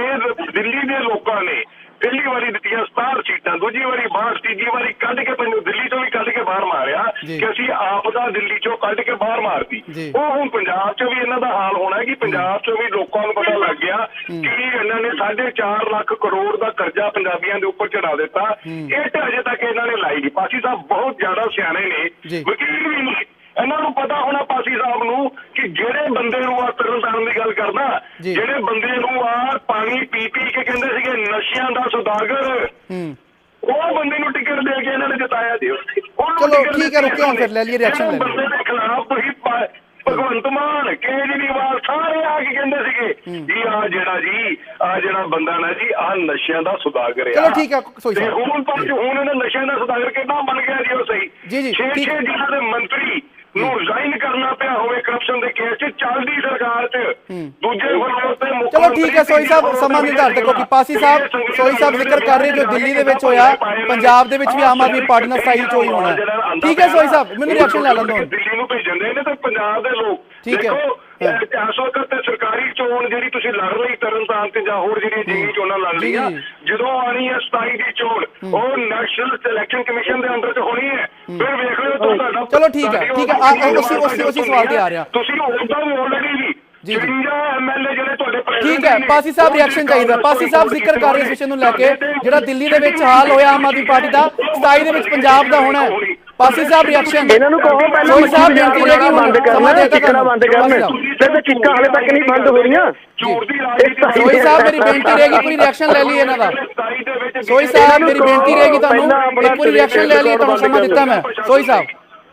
ਦਿੱਲੀ ਦੇ ਲੋਕਾਂ ਨੇ ਪਹਿਲੀ ਵਾਰੀ ਦਿੱਤੀਆਂ 67 ਸੀਟਾਂ ਦੂਜੀ ਵਾਰੀ 62 ਤੀਜੀ ਵਾਰੀ ਕੱਢ ਕੇ ਮੈਨੂੰ ਦਿੱਲੀ ਤੋਂ ਵੀ ਕੱਢ ਕੇ ਬਾਹਰ ਮਾਰਿਆ। ਕਿ ਅਸੀਂ ਆਪ ਦਾ ਦਿੱਲੀ ਚੋਂ ਕੱਢ ਕੇ ਬਾਹਰ ਮਾਰਤੀ। ਉਹ ਹੁਣ ਪੰਜਾਬ 'ਚ ਵੀ ਇਹਨਾਂ ਦਾ ਹਾਲ ਹੋਣਾ ਹੈ ਕਿ ਪੰਜਾਬ 'ਚ ਵੀ ਲੋਕਾਂ ਨੂੰ ਪਤਾ ਲੱਗ ਗਿਆ ਕਿ ਇਹਨਾਂ ਨੇ 4.5 ਲੱਖ ਕਰੋੜ ਦਾ ਕਰਜ਼ਾ ਪੰਜਾਬੀਆਂ ਦੇ ਉੱਪਰ ਚੜਾ ਦਿੱਤਾ। ਇਹ ਤੇ ਅਜੇ ਤੱਕ ਇਹਨਾਂ ਨੇ ਲਾਈ ਨਹੀਂ। ਪਾਸੀ ਸਾਹਿਬ ਬਹੁਤ ਜ਼ਿਆਦਾ ਸਿਆਣੇ। ਨੇ। ਵਕੀਲ ਵੀ ਨਹੀਂ। ਇਹਨਾਂ ਨੂੰ ਪਤਾ ਹੋਣਾ ਪਾਸੀ ਸਾਹਿਬ ਨੂੰ ਕਿ ਜਿਹੜੇ ਬੰਦੇ ਨੂੰ ਆ ਤਰਨਤਾਰਨ ਦੀ ਗੱਲ ਕਰਦਾ। ਜਿਹੜੇ ਬੰਦੇ ਨੂੰ ਆ ਪਾਣੀ ਪੀ ਪੀ ਕੇ ਕਹਿੰਦੇ ਸੀਗੇ ਨਸ਼ਿਆਂ ਦਾ ਸੁਦਾਗਰ ਉਹ ਬੰਦੇ ਨੂੰ ਟਿਕਟ ਦੇ ਕੇ ਇਹਨਾਂ ਨੇ ਜਿਤਾਇਆ ਉਹਨੂੰ ਚਲੋ, ਠੀਕ ਹੈ, ਰੁਕਿਓ ਫਿਰ, ਲੈ ਲਈਏ ਜਿਹੜੇ ਲੈ। ਬੰਦੇ ਦੇ ਖਿਲਾਫ ਤੁਸੀਂ ਭਗਵੰਤ ਮਾਨ ਕੇਜਰੀਵਾਲ ਸਾਰੇ ਆ ਕੇ ਕਹਿੰਦੇ ਸੀਗੇ ਜੀ ਆ ਜਿਹੜਾ ਜੀ ਆ ਜਿਹੜਾ ਬੰਦਾ ਨਾ ਜੀ ਆ ਨਸ਼ਿਆਂ ਦਾ ਸੁਦਾਗਰ ਆ ਚਲੋ, ਠੀਕ ਹੈ, ਸੋਈ ਤੇ ਸਾਹਿਬ। ਹੁਣ ਪਰ ਹੁਣ ਇਹਨਾਂ ਨਸ਼ਿਆਂ ਦਾ ਸੁਦਾਗਰ ਕਿੱਦਾਂ ਬਣ ਗਿਆ ਜੀ ਉਹ ਸਹੀ ਜੀ, ਜੀ, ਛੇ। ਛੇ ਜ਼ਿਲ੍ਹਾ ਦੇ ਮੰਤਰੀ ਨੂੰ ਰਿਜ਼ਾਈਨ ਕਰਨਾ ਪਿਆ ਹੋਵੇ ਕਰਪਸ਼ਨ ਦੇ ਕੇਸ 'ਚ ਚੱਲਦੀ ਸਰਕਾਰ 'ਚ। ਦੂਜੇ ਫਲੋਰ ਤੇ ਮੁੱਖ ਚਲੋ ਠੀਕ ਹੈ ਸੋਈ ਸਾਹਿਬ ਸਮਾਂ ਨਿਰਧਾਰਿਤ ਕਰੋ ਕਿ ਪਾਸੀ ਸਾਹਿਬ ਸੋਈ ਸਾਹਿਬ ਜ਼ਿਕਰ ਕਰ ਰਹੇ ਜੋ ਦਿੱਲੀ ਦੇ ਵਿੱਚ ਹੋਇਆ ਪੰਜਾਬ ਦੇ ਵਿੱਚ ਵੀ ਆਮ ਆਦਮੀ ਪਾਰਟੀ ਨਾਲ ਸਹੀ ਚੋਈ ਹੋਣਾ। ਠੀਕ ਹੈ ਸੋਈ ਸਾਹਿਬ ਮੈਨੂੰ ਰਿਐਕਸ਼ਨ ਲੈ ਲੈਣ ਦਿਓ ਦਿੱਲੀ ਨੂੰ ਭੇਜਣ ਦੇ ਨੇ ਤੇ ਪੰਜਾਬ ਦੇ ਲੋਕ। ਦੇਖੋ ਵਕਤ ਤੇ ਸਰਕਾਰੀ ਚੋਣ ਜਿਹੜੀ ਤੁਸੀਂ ਲੜ ਲਈ ਤਰਨਤਾਰਨ ਤੇ ਜਾਂ ਹੋਰ ਜਿਹੜੀਆਂ ਜਿੰਨੀ ਚੋਣਾਂ ਲੜ ਜੀ, ਲਈਆਂ ਜੀ। ਜਦੋਂ ਆਣੀ ਹੈ 27 ਦੀ ਚੋਣ ਉਹ ਨੈਸ਼ਨਲ ਸਿਲੈਕਸ਼ਨ ਕਮਿਸ਼ਨ ਦੇ ਅੰਦਰ ਚ ਹੋਣੀ ਹੈ। ਫਿਰ ਵੇਖ ਲਿਓ ਤੁਹਾਡਾ ਚਲੋ ਠੀਕ ਹੈ, ਠੀਕ ਹੈ, ਆ- ਆ- ਉਸੀ- ਉਸੀ- ਉਸੀ ਸਵਾਲ ਤੇ ਆ ਰਿਹਾ। ਤੁਸੀਂ ਉਦੋਂ ਵੀ ਆਲਰੇਡੀ ਜੀ ਜੀ, ਜੀ। 53 ਐਮਐਲਏ ਜਿਹੜੇ ਤੁਹਾਡੇ ਠੀਕ ਹੈ ਪਾਸੀ ਸਾਹਿਬ ਰਿਐਕਸ਼ਨ ਚਾਹੀਦਾ ਪਾਸੀ ਸਾਹਿਬ ਜ਼ਿਕਰ ਕਰ ਰਹੇ ਇਸ ਵਿਸ਼ੇ ਨੂੰ ਲੈ ਕੇ ਜਿਹੜਾ ਦਿੱਲੀ ਦੇ ਵਿੱਚ ਹਾਲ ਹੋਇਆ ਆਮ ਆਦਮੀ ਪਾਰਟੀ ਦਾ 27 ਦੇ ਵਿੱਚ ਪੰਜਾਬ ਦਾ ਹੋਣਾ ਹੈ। ਪਾਸੀ ਸਾਹਿਬ ਰਿਐਕਸ਼ਨ ਇਹਨਾਂ ਨੂੰ ਕਹੋ ਪਹਿਲਾਂ ਸੋਈ ਸਾਹਿਬ ਬੇਨਤੀ ਹੁਣ ਬੰਦ ਕਰਨਾ ਚਿੱਕਣਾ ਬੰਦ। ਕਰਨ? ਤੇ ਤੇ ਚਿੱਕਾਂ ਹਲੇ ਤੱਕ ਨਹੀਂ ਬੰਦ ਹੋ ਰਹੀਆਂ ਝੂਠ ਦੀ ਇੱਕ ਰਾਜਨੀਤੀ ਤਾਂ ਸੋਈ ਸਾਹਿਬ ਮੇਰੀ ਬੇਨਤੀ ਰਹੇਗੀ ਪੂਰੀ ਰਿਐਕਸ਼ਨ ਲੈ ਲਈ ਇਹਨਾਂ ਦਾ। ਸੋਈ ਸਾਹਿਬ ਮੇਰੀ ਬੇਨਤੀ ਰਹੇਗੀ ਤੁਹਾਨੂੰ। ਇੱਕ ਪੂਰੀ ਰਿਐਕਸ਼ਨ ਲੈ ਲਈ ਤੁਹਾਨੂੰ ਸਮਾਂ ਦਿੱਤਾ ਮੈਂ। ਸੋਈ ਸਾਹਿਬ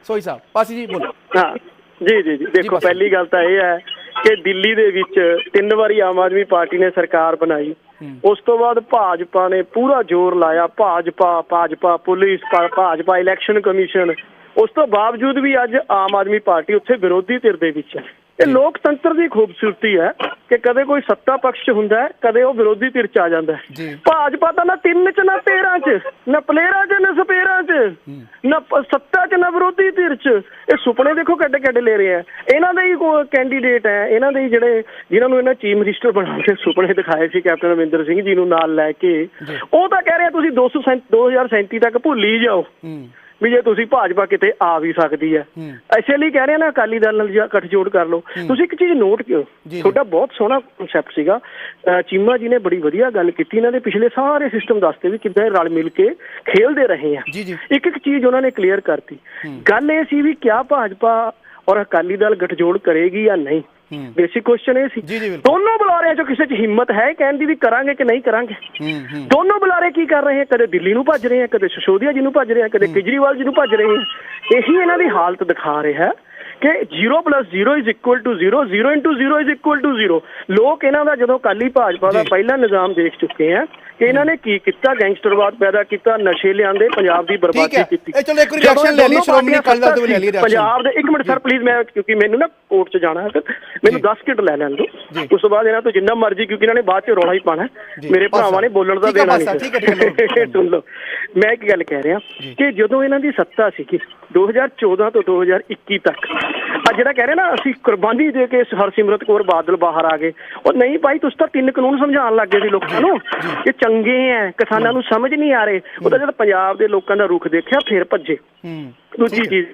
ਸੋਈ ਸਾਹਿਬ ਪਾਸੀ ਜੀ ਬੋਲੋ। ਹਾਂ ਜੀ ਜੀ ਜੀ। ਦੇਖੋ। ਪਹਿਲੀ ਗੱਲ ਤਾਂ ਇਹ ਹੈ ਕਿ ਦਿੱਲੀ ਦੇ ਵਿੱਚ ਤਿੰਨ ਵਾਰੀ ਆਮ ਆਦਮੀ ਪਾਰਟੀ ਨੇ ਸਰਕਾਰ ਬਣਾਈ। ਉਸ ਤੋਂ ਬਾਅਦ ਭਾਜਪਾ ਨੇ ਪੂਰਾ ਜ਼ੋਰ ਲਾਇਆ Bhajpa Bhajpa police Bhajpa election commission ਉਸ ਤੋਂ ਬਾਵਜੂਦ ਵੀ ਅੱਜ ਆਮ ਆਦਮੀ ਪਾਰਟੀ ਉੱਥੇ ਵਿਰੋਧੀ ਧਿਰ ਦੇ ਵਿੱਚ ਹੈ। ਇਹ ਲੋਕਤੰਤਰ ਦੀ ਖੂਬਸੂਰਤੀ ਹੈ ਕਿ ਕਦੇ ਕੋਈ ਸੱਤਾ ਪਕਸ਼ 'ਚ ਹੁੰਦਾ ਹੈ ਕਦੇ ਉਹ ਵਿਰੋਧੀ ਧਿਰ 'ਚ ਆ ਜਾਂਦਾ ਹੈ। ਭਾਜਪਾ ਤਾਂ ਨਾ ਤਿੰਨ 'ਚ ਨਾ 13 'ਚ ਨਾ ਪਲੇਰਾਂ 'ਚ ਨਾ ਸਪੇਰਾਂ 'ਚ ਨਾ ਸੱਤਾ 'ਚ ਨਾ ਵਿਰੋਧੀ ਧਿਰ 'ਚ। ਇਹ ਸੁਪਨੇ ਦੇਖੋ ਕਿੱਡੇ ਕਿੱਡੇ ਲੈ ਰਹੇ ਆ। ਇਹਨਾਂ ਦੇ ਹੀ ਕੈਂਡੀਡੇਟ ਹੈ ਇਹਨਾਂ ਦੇ ਹੀ ਜਿਹੜੇ ਜਿਨ੍ਹਾਂ ਨੂੰ ਇਹਨਾਂ ਚੀਫ ਮਿਨਿਸਟਰ ਬਣਾ ਕੇ ਸੁਪਨੇ ਦਿਖਾਏ ਸੀ ਕੈਪਟਨ ਅਮਰਿੰਦਰ ਸਿੰਘ ਜੀ ਨੂੰ ਨਾਲ ਲੈ ਕੇ। ਉਹ ਤਾਂ ਕਹਿ ਰਹੇ ਤੁਸੀਂ 237 2037 ਤੱਕ ਭੁੱਲ ਹੀ ਜਾਓ। ਹੂੰ। ਵੀ ਜੇ ਤੁਸੀਂ ਭਾਜਪਾ ਕਿਤੇ ਆ ਵੀ ਸਕਦੀ ਹੈ। ਐਸੇ ਲਈ ਕਹਿ ਰਹੇ ਨਾ ਅਕਾਲੀ ਦਲ ਨਾਲ ਜਾਂ ਗੱਠਜੋੜ ਕਰ ਲਓ। ਤੁਸੀਂ ਇੱਕ ਚੀਜ਼ ਨੋਟ ਜੀ। ਤੁਹਾਡਾ ਬਹੁਤ ਸੋਹਣਾ ਕਨਸੈਪਟ ਸੀਗਾ। ਚੀਮਾ ਜੀ ਨੇ ਬੜੀ ਵਧੀਆ ਗੱਲ ਕੀਤੀ। ਇਹਨਾਂ ਦੇ ਪਿਛਲੇ ਸਾਰੇ ਸਿਸਟਮ ਦੱਸਦੇ ਵੀ ਕਿੱਦਾਂ ਰਲ ਮਿਲ ਕੇ ਖੇਲਦੇ ਰਹੇ ਆ। ਇੱਕ ਇੱਕ ਚੀਜ਼ ਉਹਨਾਂ ਨੇ ਕਲੀਅਰ ਕਰਤੀ। ਗੱਲ ਇਹ ਸੀ ਵੀ ਕਿਆ ਭਾਜਪਾ ਔਰ ਅਕਾਲੀ ਦਲ ਗੱਠਜੋੜ ਕਰੇਗੀ ਜਾਂ ਨਹੀਂ। ਬੇਸਿਕ ਕੁਐਸਚਨ ਇਹ ਸੀ। ਦੋਨੋਂ ਬੁਲਾਰਿਆਂ ਚੋਂ ਕਿਸੇ 'ਚ ਹਿੰਮਤ ਹੈ ਕਹਿਣ ਦੀ ਵੀ ਕਰਾਂਗੇ ਕਿ ਨਹੀਂ ਕਰਾਂਗੇ? ਦੋਨੋਂ ਬੁਲਾਰੇ ਕੀ ਕਰ ਰਹੇ ਹੈ? ਕਦੇ ਦਿੱਲੀ ਨੂੰ ਭੱਜ ਰਹੇ ਹੈ ਕਦੇ ਸਿਸੋਦੀਆ ਜੀ ਨੂੰ ਭੱਜ ਰਹੇ ਹੈ ਕਦੇ ਕੇਜਰੀਵਾਲ ਜੀ ਨੂੰ ਭੱਜ ਰਹੇ ਹੈ। ਇਹੀ ਇਹਨਾਂ ਦੀ ਹਾਲਤ ਦਿਖਾ ਰਿਹਾ ਹੈ ਕਿ 0 0 is equal to 0 0 0 is equal to 0 ਲੋਕ ਇਹਨਾਂ ਦਾ ਜਦੋਂ ਕਾਲੀ ਭਾਜਪਾ ਦਾ। ਪਹਿਲਾ ਨਿਜ਼ਾਮ ਦੇਖ ਚੁੱਕੇ ਆ ਕਿ ਇਹਨਾਂ ਨੇ ਕੀ ਕੀਤਾ? ਗੈਂਗਸਟਰਵਾਦ ਪੈਦਾ ਕੀਤਾ ਨਸ਼ੇ ਲਿਆਂਦੇ ਪੰਜਾਬ ਦੀ ਬਰਬਾਦੀ। ਕੀਤੀ। ਇਹ ਚਲੋ ਇੱਕ reaction ਲੈ ਲਈ, ਸ਼੍ਰੋਮਣੀ ਅਕਾਲੀ ਦਲ ਤੋਂ ਲੈ ਲਈ reaction। ਪੰਜਾਬ ਦੇ ਇੱਕ ਮਿੰਟ ਸਰ ਪਲੀਜ਼ ਮੈਂ ਕਿਉਂਕਿ ਮੈਨੂੰ ਨਾ ਕੋਰਟ 'ਚ ਜਾਣਾ ਹੈ ਮੈਨੂੰ 10 ਮਿੰਟ ਲੈ ਲੈਣ ਦਿਓ। ਉਸ ਤੋਂ ਬਾਅਦ ਇਹਨਾਂ ਤੋਂ ਜਿੰਨਾ ਮਰਜ਼ੀ ਕਿਉਂਕਿ ਇਹਨਾਂ ਨੇ ਬਾਅਦ 'ਚ ਰੌਲਾ ਹੀ ਪਾਣਾ। ਮੇਰੇ ਭਰਾਵਾਂ ਨੇ ਬੋਲਣ ਦਾ ਦੇਣਾ ਨਹੀਂ। ਸੁਣ ਲਓ। ਮੈਂ ਇੱਕ ਗੱਲ ਕਹਿ ਰਿਹਾ ਕਿ ਜਦੋਂ ਇਹਨਾਂ ਦੀ ਸੱਤਾ ਸੀਗੀ 2014 ਤੋਂ 2021 ਤੱਕ ਆ ਜਿਹੜਾ ਕਹਿ ਰਹੇ ਨਾ ਅਸੀਂ ਕੁਰਬਾਨੀ ਦੇ ਕੇ ਹਰਸਿਮਰਤ ਕੌਰ ਬਾਦਲ ਬਾਹਰ ਆ ਗਏ। ਉਹ ਨਹੀਂ ਭਾਈ ਤੁਸੀਂ ਤਾਂ ਤਿੰਨ ਕਾਨੂੰਨ ਸਮਝਾਉਣ ਲੱਗ ਸੀ ਲੋਕਾਂ ਨੂੰ ਕਿ ਚੰਗੇ ਐ ਕਿਸਾਨਾਂ ਨੂੰ ਸਮਝ ਨਹੀਂ ਆ ਰਹੇ। ਉਹ ਤਾਂ ਜਦ ਪੰਜਾਬ ਦੇ ਲੋਕਾਂ ਦਾ ਰੁਖ ਦੇਖਿਆ ਫਿਰ ਭੱਜੇ। ਹੂੰ। ਦੂਜੀ ਚੀਜ਼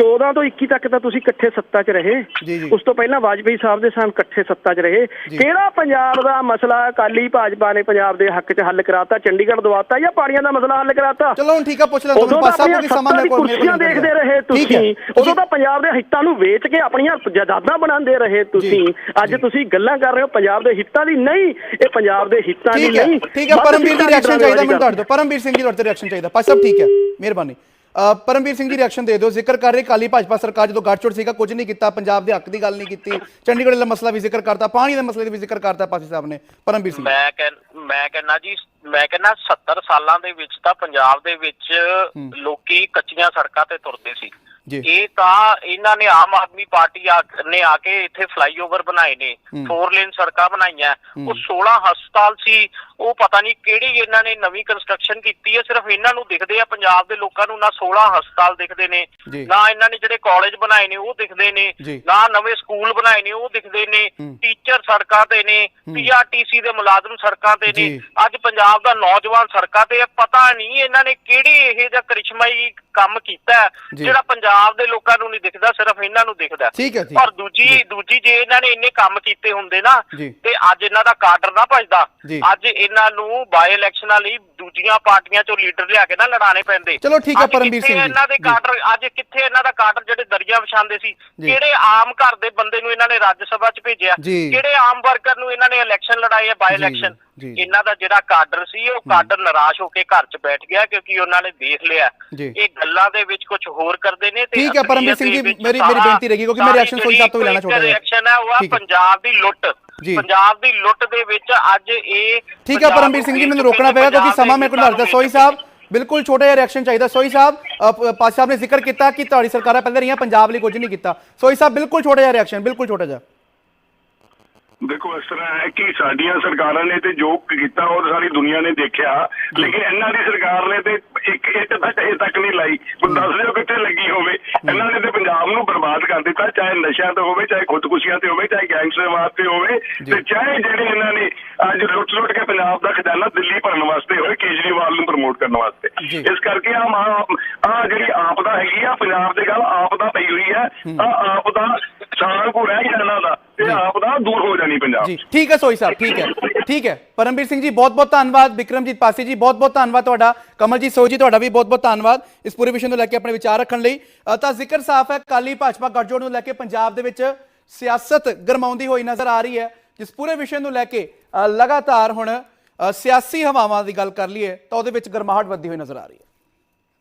14 ਤੋਂ 21 ਤੱਕ ਤਾਂ ਤੁਸੀਂ ਇਕੱਠੇ ਸੱਤਾ 'ਚ ਰਹੇ। ਉਸ ਤੋਂ ਪਹਿਲਾਂ ਵਾਜਪੇਈ ਸਾਹਿਬ ਦੇ ਸਾਹਮਣੇ ਇਕੱਠੇ ਸੱਤਾ 'ਚ ਰਹੇ। ਕਿਹੜਾ ਪੰਜਾਬ ਦਾ ਮਸਲਾ ਅਕਾਲੀ ਭਾਜਪਾ ਨੇ ਪੰਜਾਬ ਦੇ ਹੱਕ 'ਚ ਹੱਲ ਕਰਾਤਾ ਚੰਡੀਗੜ੍ਹ ਦਵਾਤਾ ਜਾਂ ਪਾੜੀਆਂ ਦਾ ਮਸਲਾ ਹੱਲ ਕਰਾਤਾ? ਚਲੋ ਠੀਕ ਹੈ ਪੁੱਛ ਲੈ ਤੁਹਾਨੂੰ ਉਦੋਂ ਤਾਂ ਪਾਸ ਸਾਹਿਬ ਕੋਈ ਸਮਾਂ ਮੇਰੇ ਕੋਲ ਕੁਰਸੀਆਂ ਦੇਖਦੇ। ਰਹੇ। ਤੁਸੀਂ। ਉਦੋਂ ਤਾਂ ਪੰਜਾਬ ਦੇ ਹਿੱਤਾਂ ਨੂੰ ਵੇਚ ਕੇ ਆਪਣੀਆਂ ਜਾਇਦਾਦਾਂ ਬਣਾਉਂਦੇ ਰਹੇ ਤੁਸੀਂ। ਅੱਜ ਤੁਸੀਂ ਗੱਲਾਂ ਕਰ ਰਹੇ ਹੋ ਪੰਜਾਬ ਦੇ ਹਿੱਤਾਂ ਦੀ। ਨਹੀਂ ਇਹ ਪੰਜਾਬ ਦੇ ਹਿੱਤਾਂ ਦੀ ਨਹੀਂ। ਠੀਕ ਹੈ। ਪਰਮਵੀਰ ਦੀ ਰਿਐਕਸ਼ਨ ਚਾਹੀਦਾ ਮੈਨੂੰ ਤੁਹਾਡੇ ਤੋਂ ਪਰਮਵੀਰ ਸਿੰਘ ਜੀ ਤੁਹਾਡੇ ਤੋਂ ਰਿਐਕਸ਼ਨ ਚਾਹੀਦਾ। ਪਾਸ ਸਾਹਿਬ ਠੀਕ ਹੈ। ਮਿਹਰਬਾਨੀ। ਪਰਮਵੀਰ ਸਿੰਘ ਜੀ ਰਿਐਕਸ਼ਨ ਦੇ ਦਿਓ। ਜ਼ਿਕਰ ਕਰ ਰਹੇ ਕਾਲੀ ਭਾਜਪਾ ਸਰਕਾਰ ਜਦੋਂ ਗੱਠਜੋੜ ਸੀਗਾ ਕੁਝ ਨਹੀਂ ਕੀਤਾ। ਪੰਜਾਬ ਦੇ ਹੱਕ ਦੀ ਗੱਲ ਨਹੀਂ ਕੀਤੀ। ਚੰਡੀਗੜ੍ਹ ਦਾ ਮਸਲਾ ਵੀ ਜ਼ਿਕਰ ਕਰਤਾ। ਪਾਣੀ ਦੇ ਮਸਲੇ ਦਾ ਵੀ ਜ਼ਿਕਰ ਕਰਤਾ ਪਾਸੀ ਸਾਹਿਬ ਨੇ। ਪਰਮਵੀਰ ਸਿੰਘ ਮੈਂ ਕਹਿ ਮੈਂ ਕਹਿੰਦਾ ਜੀ ਮੈਂ ਕਹਿੰਦਾ 70 ਸਾਲਾਂ ਦੇ ਵਿੱਚ ਤਾਂ ਪੰਜਾਬ ਦੇ ਵਿੱਚ ਲੋਕੀ ਕੱਚੀਆਂ ਸੜਕਾਂ ਤੇ ਤੁਰਦੇ ਸੀ। ਇਹ ਤਾਂ ਇਹਨਾਂ ਨੇ ਆਮ ਆਦਮੀ ਪਾਰਟੀ ਆ- ਨੇ ਆ ਕੇ ਇੱਥੇ ਫਲਾਈਓਵਰ ਬਣਾਏ ਨੇ। ਫੋਰ ਲੇਨ ਸੜਕਾਂ ਬਣਾਈਆਂ। ਉਹ 16 ਹਸਪਤਾਲ ਸੀ। ਉਹ ਪਤਾ ਨਹੀਂ ਕਿਹੜੀ ਇਹਨਾਂ ਨੇ ਨਵੀਂ ਕੰਸਟਰਕਸ਼ਨ ਕੀਤੀ ਹੈ। ਸਿਰਫ ਇਹਨਾਂ ਨੂੰ ਦਿਖਦੇ ਆ। ਪੰਜਾਬ ਦੇ ਲੋਕਾਂ ਨੂੰ ਨਾ 16 ਹਸਪਤਾਲ ਦਿਖਦੇ ਨੇ। ਨਾ ਇਹਨਾਂ ਨੇ ਜਿਹੜੇ ਕਾਲਜ ਬਣਾਏ ਨੇ ਉਹ ਦਿਖਦੇ ਨੇ। ਨਾ ਨਵੇਂ ਸਕੂਲ ਬਣਾਏ ਨੇ ਉਹ ਦਿਖਦੇ ਨੇ। ਟੀਚਰ ਸੜਕਾਂ ਤੇ ਨੇ। ਪੀਆਰਟੀਸੀ ਦੇ ਮੁਲਾਜ਼ਮ ਸੜਕਾਂ ਤੇ ਨੇ। ਅੱਜ ਪੰਜਾਬ ਦਾ ਨੌਜਵਾਨ ਸੜਕਾਂ ਤੇ ਹੈ। ਪਤਾ ਨਹੀਂ ਇਹਨਾਂ ਨੇ ਕਿਹੜੀ ਇਹ ਜਿਹਾ ਕਰਿਸ਼ਮਾਈ ਕੰਮ ਕੀਤਾ। ਜਿਹੜਾ ਪੰਜਾਬ ਦੇ ਲੋਕਾਂ ਨੂੰ ਨਹੀਂ ਦਿਖਦਾ ਸਿਰਫ ਇਹਨਾਂ ਨੂੰ ਦਿਖਦਾ। ਠੀਕ ਹੈ, ਦੂਜੀ ਦੂਜੀ ਜੇ ਇਹਨਾਂ ਨੇ ਇੰਨੇ ਕੰਮ ਕੀਤੇ ਹੁੰਦੇ ਨਾ। ਤੇ ਅੱਜ ਇਹਨਾਂ ਦਾ ਕਾਡਰ ਨਾ ਭਜਦਾ। ਅੱਜ ਇਹਨਾਂ ਨੂੰ ਬਾਈ ਇਲੈਕਸ਼ਨਾਂ ਲਈ ਦੂਜੀਆਂ ਪਾਰਟੀਆਂ ਚੋਂ ਲੀਡਰ ਲਿਆ ਕੇ ਨਾ ਲੜਾਣੇ ਪੈਂਦੇ ਚਲੋ ਠੀਕ ਹੈ, ਪਰਮਵੀਰ ਸਿੰਘ ਜੀ। ਇਹਨਾਂ ਦੇ ਜੀ। ਕਾਡਰ ਅੱਜ ਕਿੱਥੇ ਇਹਨਾਂ ਦਾ ਕਾਡਰ ਜਿਹੜੇ ਦਰਿਆ ਵਿਛਾਉਂਦੇ ਸੀ। ਕਿਹੜੇ ਆਮ ਘਰ ਦੇ ਬੰਦੇ ਨੂੰ ਇਹਨਾਂ ਨੇ ਰਾਜ ਸਭਾ 'ਚ ਭੇਜਿਆ। ਕਿਹੜੇ ਆਮ ਵਰਕਰ ਨੂੰ ਇਹਨਾਂ ਨੇ ਇਲੈਕਸ਼ਨ ਲੜਾਏ ਆ ਬਾਈ ਜੀ, ਇਲੈਕਸ਼ਨ। ਇਹਨਾਂ ਦਾ ਜਿਹੜਾ ਕਾਡਰ ਸੀ ਉਹ ਕਾਡਰ ਨਿਰਾਸ਼ ਹੋ ਕੇ ਘਰ 'ਚ ਬੈਠ ਗਿਆ ਕਿਉਂਕਿ ਉਹਨਾਂ ਨੇ ਦੇਖ ਲਿਆ। ਇਹ ਗੱਲਾਂ ਦੇ ਵਿੱਚ ਕੁਝ ਹੋਰ ਕਰਦੇ ਨੇ ਤੇ ਠੀਕ ਹੈ, ਪਰਮਵੀਰ ਸਿੰਘ ਜੀ, ਮੇਰੀ- ਮੇਰੀ ਬੇਨਤੀ ਰਹੇਗੀ ਕਿਉਂਕਿ ਮੈਂ ਸੋਈ ਸਾਹਿਬ ਤੋਂ ਲੈਣਾ ਚਾਹੁੰਦਾ ਹਾਂ। ਰਿਐਕਸ਼ਨ ਹੈ ਉਹ ਆ। ਪੰਜਾਬ ਦੀ ਲੁੱਟ। ਪੰਜਾਬ ਦੀ ਲੁੱਟ ਦੇ ਵਿੱਚ ਅੱਜ ਇਹ ਠੀਕ ਹੈ ਪਰਮਵੀਰ ਸਿੰਘ ਜੀ ਮੈਨੂੰ ਰੋਕਣਾ ਪਏਗਾ ਕਿਉਂਕਿ ਸਮਾਂ ਮੇਰੇ ਕੋਲ ਨਹੀਂ ਲੱਗਦਾ ਸੋਈ ਸਾਹਿਬ ਬਿਲਕੁਲ ਛੋਟਾ ਜਿਹਾ ਰਿਐਕਸ਼ਨ ਚਾਹੀਦਾ ਸੋਈ ਸਾਹਿਬ ਪਾਸੀ ਸਾਹਿਬ ਨੇ ਜ਼ਿਕਰ ਕੀਤਾ ਕਿ ਤੁਹਾਡੀ ਸਰਕਾਰਾਂ ਪਹਿਲਾਂ ਰਹੀਆਂ ਪੰਜਾਬ ਲਈ ਕੁਝ ਨਹੀਂ ਕੀਤਾ ਸੋਈ ਸਾਹਿਬ ਬਿਲਕੁਲ ਛੋਟਾ ਜਿਹਾ ਰਿਐਕਸ਼ਨ ਬਿਲਕੁਲ ਛੋਟਾ ਜਿਹਾ ਦੇਖੋ ਇਸ ਤਰ੍ਹਾਂ ਹੈ ਕਿ ਸਾਡੀਆਂ ਸਰਕਾਰਾਂ ਨੇ ਤੇ ਜੋ ਕੀਤਾ ਉਹ ਸਾਰੀ ਦੁਨੀਆ ਨੇ ਦੇਖਿਆ ਲੇਕਿਨ ਇਹਨਾਂ ਦੀ ਸਰਕਾਰ ਨੇ ਤੇ ਇੱਕ ਇੱਟ ਤੱਕ ਇਹ ਤੱਕ ਨਹੀਂ ਲਾਈ। ਕੋਈ ਦੱਸ ਦਿਓ ਕਿੱਥੇ ਲੱਗੀ ਹੋਵੇ। ਇਹਨਾਂ ਨੇ ਤੇ ਪੰਜਾਬ ਨੂੰ ਬਰਬਾਦ ਕਰ ਦਿੱਤਾ ਚਾਹੇ ਨਸ਼ਿਆਂ ਤੇ ਹੋਵੇ ਚਾਹੇ ਖੁਦਕੁਸ਼ੀਆਂ ਤੇ ਹੋਵੇ ਚਾਹੇ ਗੈਂਗਸਟਰਵਾਦ ਤੇ ਹੋਵੇ ਤੇ ਚਾਹੇ ਜਿਹੜੇ ਇਹਨਾਂ ਨੇ ਅੱਜ ਲੁੱਟ-ਲੁੱਟ ਕੇ ਪੰਜਾਬ ਦਾ ਖਜ਼ਾਨਾ ਦਿੱਲੀ ਭਰਨ ਵਾਸਤੇ ਹੋਏ ਕੇਜਰੀਵਾਲ ਨੂੰ ਪ੍ਰਮੋਟ ਕਰਨ ਵਾਸਤੇ। ਇਸ ਕਰਕੇ ਆ ਆ ਜਿਹੜੀ ਆਪਦਾ ਹੈਗੀ ਆ ਪੰਜਾਬ ਦੇ ਗੱਲ ਆਪਦਾ ਪਈ ਹੋਈ ਹੈ। ਆ ਆਪਦਾ ਸਾਲ ਕੋ ਰਹਿ ਇਹਨਾਂ ਦਾ ਇਹ ਆਪਦਾ ਦੂਰ ਹੋ ਜਾਣੀ ਪੰਜਾਬ ਜੀ ਠੀਕ ਹੈ ਸੋਈ ਸਾਹਿਬ ਠੀਕ ਹੈ ਠੀਕ ਹੈ। ਪਰਮਵੀਰ ਸਿੰਘ ਜੀ ਬਹੁਤ ਬਹੁਤ ਧੰਨਵਾਦ। ਵਿਕਰਮਜੀਤ ਪਾਸੀ ਜੀ ਬਹੁਤ ਬਹੁਤ ਧੰਨਵਾਦ ਤੁਹਾਡਾ। ਕਮਲਜੀਤ ਸੋਈ ਜੀ ਤੁਹਾਡਾ ਵੀ ਬਹੁਤ ਬਹੁਤ ਧੰਨਵਾਦ ਇਸ ਪੂਰੇ ਵਿਸ਼ੇ ਨੂੰ ਲੈ ਕੇ ਆਪਣੇ ਵਿਚਾਰ ਰੱਖਣ ਲਈ। ਤਾਂ ਜ਼ਿਕਰ ਸਾਫ਼ ਹੈ ਕਾਲੀ ਭਾਜਪਾ ਗੱਠਜੋੜ ਨੂੰ ਲੈ ਕੇ ਪੰਜਾਬ ਦੇ ਵਿੱਚ ਸਿਆਸਤ ਗਰਮਾਉਂਦੀ ਹੋਈ ਨਜ਼ਰ ਆ ਰਹੀ ਹੈ ਜਿਸ ਪੂਰੇ ਵਿਸ਼ੇ ਨੂੰ ਲੈ ਕੇ ਲਗਾਤਾਰ ਹੁਣ ਸਿਆਸੀ ਹਵਾਵਾਂ ਦੀ ਗੱਲ ਕਰ ਲਈਏ ਤਾਂ ਉਹਦੇ ਵਿੱਚ ਗਰਮਾਹਟ ਵੱਧਦੀ ਹੋਈ ਨਜ਼ਰ ਆ ਰਹੀ ਹੈ।